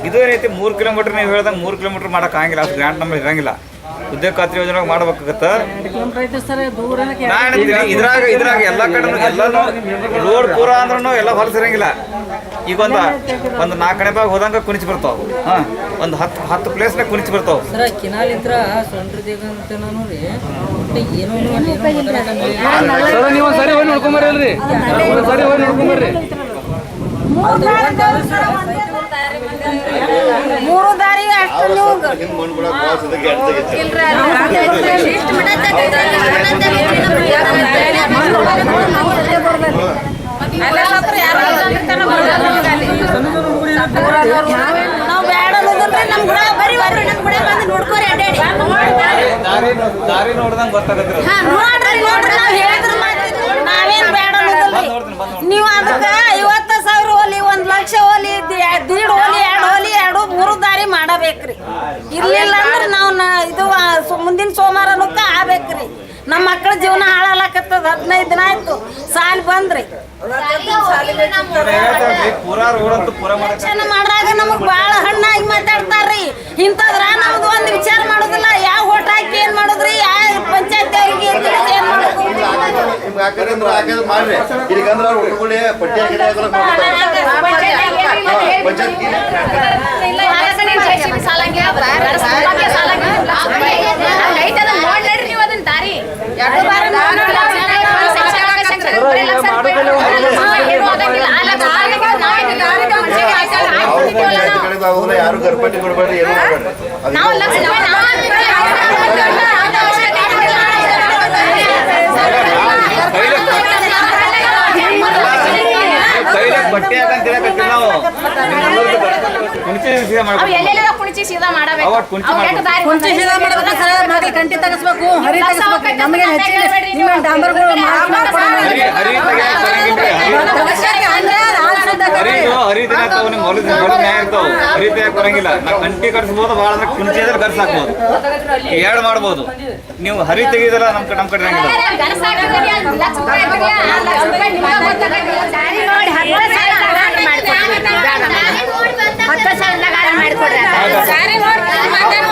ಇದು ಏನೈತಿ ಮೂರು ಕಿಲೋಮೀಟ್ರ್ ನೀವು ಹೇಳ್ದಂಗೆ ಮೂರು ಕಿಲೋಮೀಟ್ರ್ ಮಾಡಕ್ ಆಗಂಗಿಲ್ಲ ಅದು ಗ್ರ್ಯಾಂಟ್ ನಂಬರ್ ಇರಂಗಿಲ್ಲ. ಉದ್ಯೋಗ ಖಾತ್ರಿ ಯೋಜನೆ ಮಾಡ್ಬೇಕಾಗತ್ತೆ. ಕಿಲೋಮೀಟರ್ ಐತೆ ಸರ್ ದೂರ ನಾ ಹೇಳ್ತೀನಿ ಇದ್ರಾಗ ಇದ್ರಾಗ ಎಲ್ಲ ಕಡೆ ಎಲ್ಲಾನು ರೋಡ್ ಪೂರ ಅಂದ್ರೂ ಎಲ್ಲ ಹೊಲಸಿರಂಗಿಲ್ಲ ಈಗ ಒಂದು ಒಂದು ನಾಲ್ಕು ಕಡೆ ಬಾಗ ಹೋದಂಗ ಕುಣಿಚಿ ಬರ್ತಾವ. ಒಂದ್ ಒಂದು ಹತ್ತು ಹತ್ತು ಪ್ಲೇಸ್ನಾಗ ಕುಣಿಚಿ ಬರ್ತಾವ. ಸರ ಕಿನಾಲ್ ಇದ್ರ ಸೊಂಡ್ರದೇಗ ಅಂತ ನಾನು ರೀ ಒಟ್ಟು ಏನೋ ನೀವು ಒಂದ್ಸರಿ ಹೋಗಿ ನೋಡ್ಕೊಂಬರ್ರಿ ಸರಿ ಹೋಗಿ ನೋಡ್ಕೊಂಬರ್ರಿ. ಮೂರು ದಾರಿ ಅಷ್ಟು ನೀವು ಹಿಂದ್ ಮಣ್ಣ್ ಕೂಡ ಕ್ರಾಸ್ ಇದಕ್ಕೆ ನಾವು ಬೇಡ ಅನ್ನೋದಲ್ರಿ ನಮ್ ಕೂಡ ಬರೀ ಬರ್ರಿ ನಮ್ ಕೂಡ ಬಂದು ನೋಡ್ಕೋರಿ ಅಡ್ಡಾಡಿ ದಾರಿ ದಾರಿ ನೋಡ್ದಂಗ ಗೊತ್ತಾಗತ್ತೆ ಹಾ, ನೋಡ್ರಿ ನೋಡ್ರಿ ನಾವ್ ಹೇಳಿದ್ರ ಮಾತಿದ್ರು ನಾವೇನ್ ಬೇಡ ನೀವು ಅದಕ್ಕ ಲಕ್ಷ ಹೋಲಿ ದೀಡ್ ಹೋಲಿ, ಎರಡು ಹೋಲಿ, ಎರಡು, ಮೂರು ದಾರಿ ಮಾಡಬೇಕ್ರಿ. ಇರ್ಲಿಲ್ಲ ಅಂದ್ರೆ ನಾವು ಇದು ಮುಂದಿನ ಸೋಮವಾರನಕ್ಕ ಆಗ್ಬೇಕ್ರಿ. ನಮ್ಮ ಮಕ್ಕಳ ಜೀವನ ಹಾಳಾಗತ್ತದ ಹದಿನೈದು ದಿನ ಆಯ್ತು. ಸಾಲ್ ಬಂದ್ರಿ. ಹೇಳ್ತಾರ್ರಿ ಪೂರಾ ರೋಡ್ ಅಂತೂ ಪೂರಾ ಮಾಡಕ್ಕೆ ಶಿಕ್ಷಣ ಮಾಡ್ರಾಗ ನಮಗ್ ಬಾಳ ಹಣ್ಣಾಗಿ ಮಾತಾಡ್ತಾರ್ರಿ. ಇಂಥದ್ರ ನಮ್ದು ಒಂದ್ ವಿಚಾರ ಮಾಡೋದಿಲ್ಲ. ಯಾವ ಓಟ್ ಹಾಕಿ ಏನ್ ಮಾಡುದ್ರಿ? ಯಾವ ಪಂಚಾಯತ್ ಅವ್ರಿಗೆ ಏನ್ ಮಾಡೋದು ನಿಮ್ಗೆ ಹಾಕಿದ್ರೆ ಅಂದ್ರೆ ಹಾಕಿದ್ರೆ ಮಾಡ್ರಿ ಇಲ್ಲಿಗಂದ್ರೆ ಅವ್ರು ಹುಡುಗಳಿ ಪಟ್ಟಿ ಹಾಕಿದ್ರೆ ಹಾಕಿದ್ರೆ ಕೊಡ್ತಾರೆ. ಪಂಚಾಯ್ತಿ ಅವ್ರ ಪಂಚಾಯ್ತಿ ಕಡೆ ಆಗೋದಿಲ್ಲ ಯಾರು ಗರ್ಪಟ್ಟಿ ಕೊಡ್ಬೇಡ್ರಿ ಏನು ನಾವು? ಲಕ್ಷ ಸೀದಾ ಸೀದಾ ಮಾಡ್ಬೇಕು. ಎಲ್ಲೆಲ್ಲ ಕುಣಿಸಿ ಸೀದಾ ಕುಂಚಿ ಶೀಲ ಮಾಡ್ಬೇಕು ಸರ್ ಮಗಲ್ ಕಂಟಿ ತಗಸ್ಬೇಕು ಹರಿ ತಗಸ್ಬೇಕು. ನಮಗೆ ಹೆಚ್ಚಿನ ನಿಮ್ಮ ಡಾಂಬರ್ಗಳು ಮಾಡ್ಕೊಡೋಣ ಹರಿ ಹರಿ ತೆಗಿಯಕ್ ಬರಂಗಿಲ್ರಿ ಹರಿ ಹರಿದು ಹರಿದಿನ ನಿಮ್ ಹೊಲದ ಹೊಲದ ನ್ಯಾಯ ಇರ್ತಾವ ಹರಿ ತೆಗಿಯಕ್ ಬರಂಗಿಲ್ಲ. ನಾ ಕಂಟಿ ಕಟ್ಸ್ಬೋದು ಭಾಳ ಅಂದ್ರೆ ಕುಣಿಸಿ ಅಂದ್ರೆ ಹಾಕ್ಬೋದು. ಎರಡು ಮಾಡ್ಬೋದು. ನೀವು ಹರಿ ತೆಗಿದಲ್ಲ ನಮ್ ಕಡೆ ನಮ್ ಕಡೆ ಇರಂಗಿಲ್ಲ ಅವನಾಡ್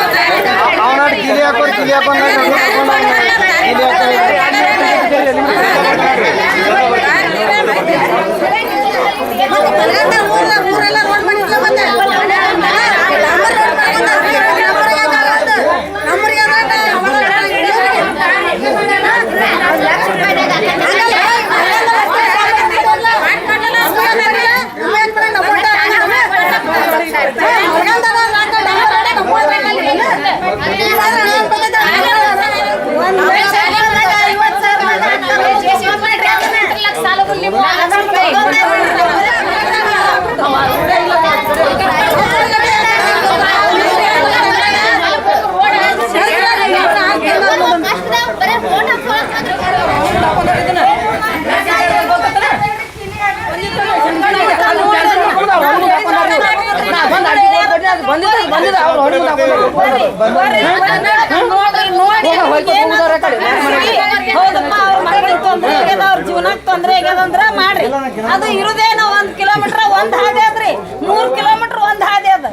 ಜೀವನಕ್ಕೆ ತೊಂದ್ರೆ ಆಗ್ಯದ ಅಂದ್ರ ಮಾಡ್ರಿ. ಅದು ಇರುದೇನ ಒಂದ್ ಕಿಲೋಮೀಟರ್ ಒಂದ್ ಹಾದಿ ಅದ್ರಿ ಮೂರ್ ಕಿಲೋಮೀಟರ್ ಒಂದ್ ಹಾದಿ ಅದ.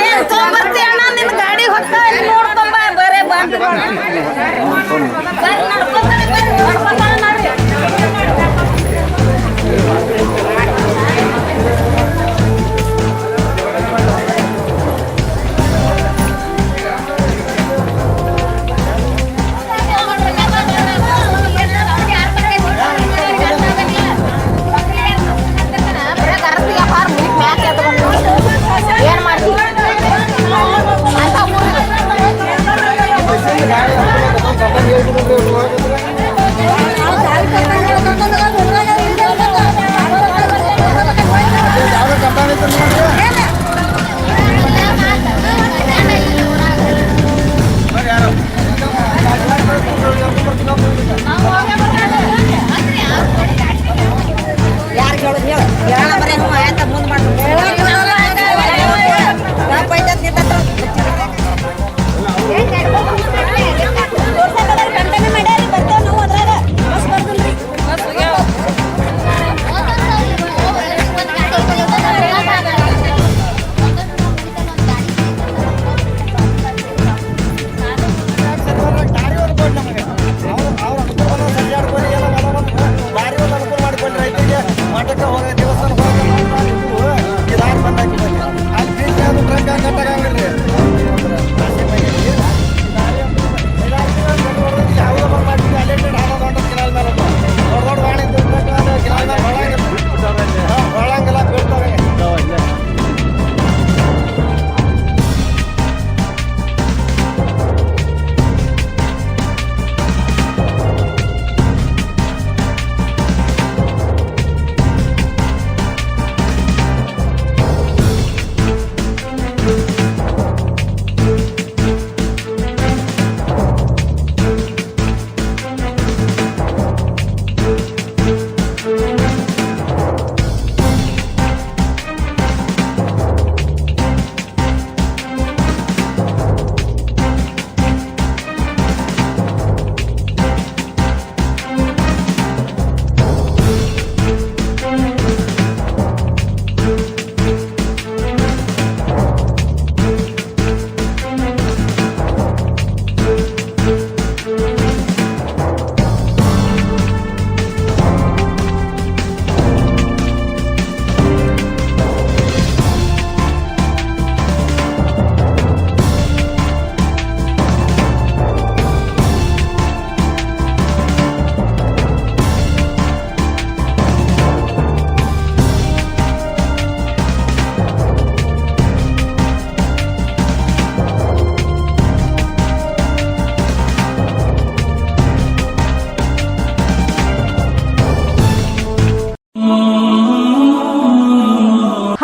ಏನ್ ತೊಗೊಂಬರ್ತಿ ಅಣ್ಣ ನಿನ್ ಗಾಡಿ ಹೊತ್ತ ನೋಡ್ಕೊಂಬ ಬರೇ ಬಂದ್ ಬರ್ರಿ ನಡ್ಕೊಂಡ್ ಯಾರು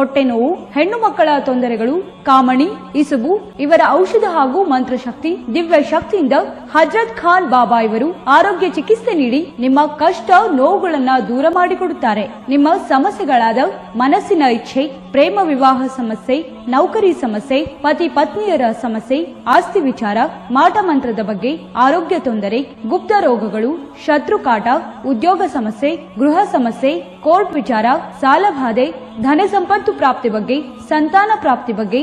ಹೊಟ್ಟೆ ನೋವು, ಹೆಣ್ಣು ಮಕ್ಕಳ ತೊಂದರೆಗಳು, ಕಾಮಣಿ, ಇಸುಬು, ಇವರ ಔಷಧ ಹಾಗೂ ಮಂತ್ರಶಕ್ತಿ, ದಿವ್ಯ ಶಕ್ತಿಯಿಂದ ಹಜರತ್ ಖಾನ್ ಬಾಬಾ ಇವರು ಆರೋಗ್ಯ ಚಿಕಿತ್ಸೆ ನೀಡಿ ನಿಮ್ಮ ಕಷ್ಟ ನೋವುಗಳನ್ನ ದೂರ ಮಾಡಿಕೊಡುತ್ತಾರೆ. ನಿಮ್ಮ ಸಮಸ್ಯೆಗಳಾದ ಮನಸ್ಸಿನ ಇಚ್ಛೆ, ಪ್ರೇಮ ವಿವಾಹ ಸಮಸ್ಯೆ ನೌಕರಿ ಸಮಸ್ಯೆ, ಪತಿ ಪತ್ನಿಯರ ಸಮಸ್ಯೆ, ಆಸ್ತಿ ವಿಚಾರ, ಮಾಟ ಮಂತ್ರದ ಬಗ್ಗೆ ಆರೋಗ್ಯ ತೊಂದರೆ, ಗುಪ್ತ ರೋಗಗಳು ಶತ್ರುಕಾಟ ಉದ್ಯೋಗ ಸಮಸ್ಯೆ, ಗೃಹ ಸಮಸ್ಯೆ, ಕೋರ್ಟ್ ವಿಚಾರ ಸಾಲಬಾಧೆ ಧನ ಸಂಪತ್ತು ಪ್ರಾಪ್ತಿ ಬಗ್ಗೆ, ಸಂತಾನ ಪ್ರಾಪ್ತಿ ಬಗ್ಗೆ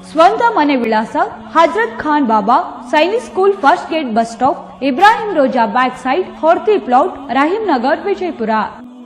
ಸ್ವಂತ ಮನೆ ವಿಳಾಸ Hazrat Khan Baba Sainik school first gate bus stop Ibrahim Roza back side Horti plot Rahim Nagar Vijayapura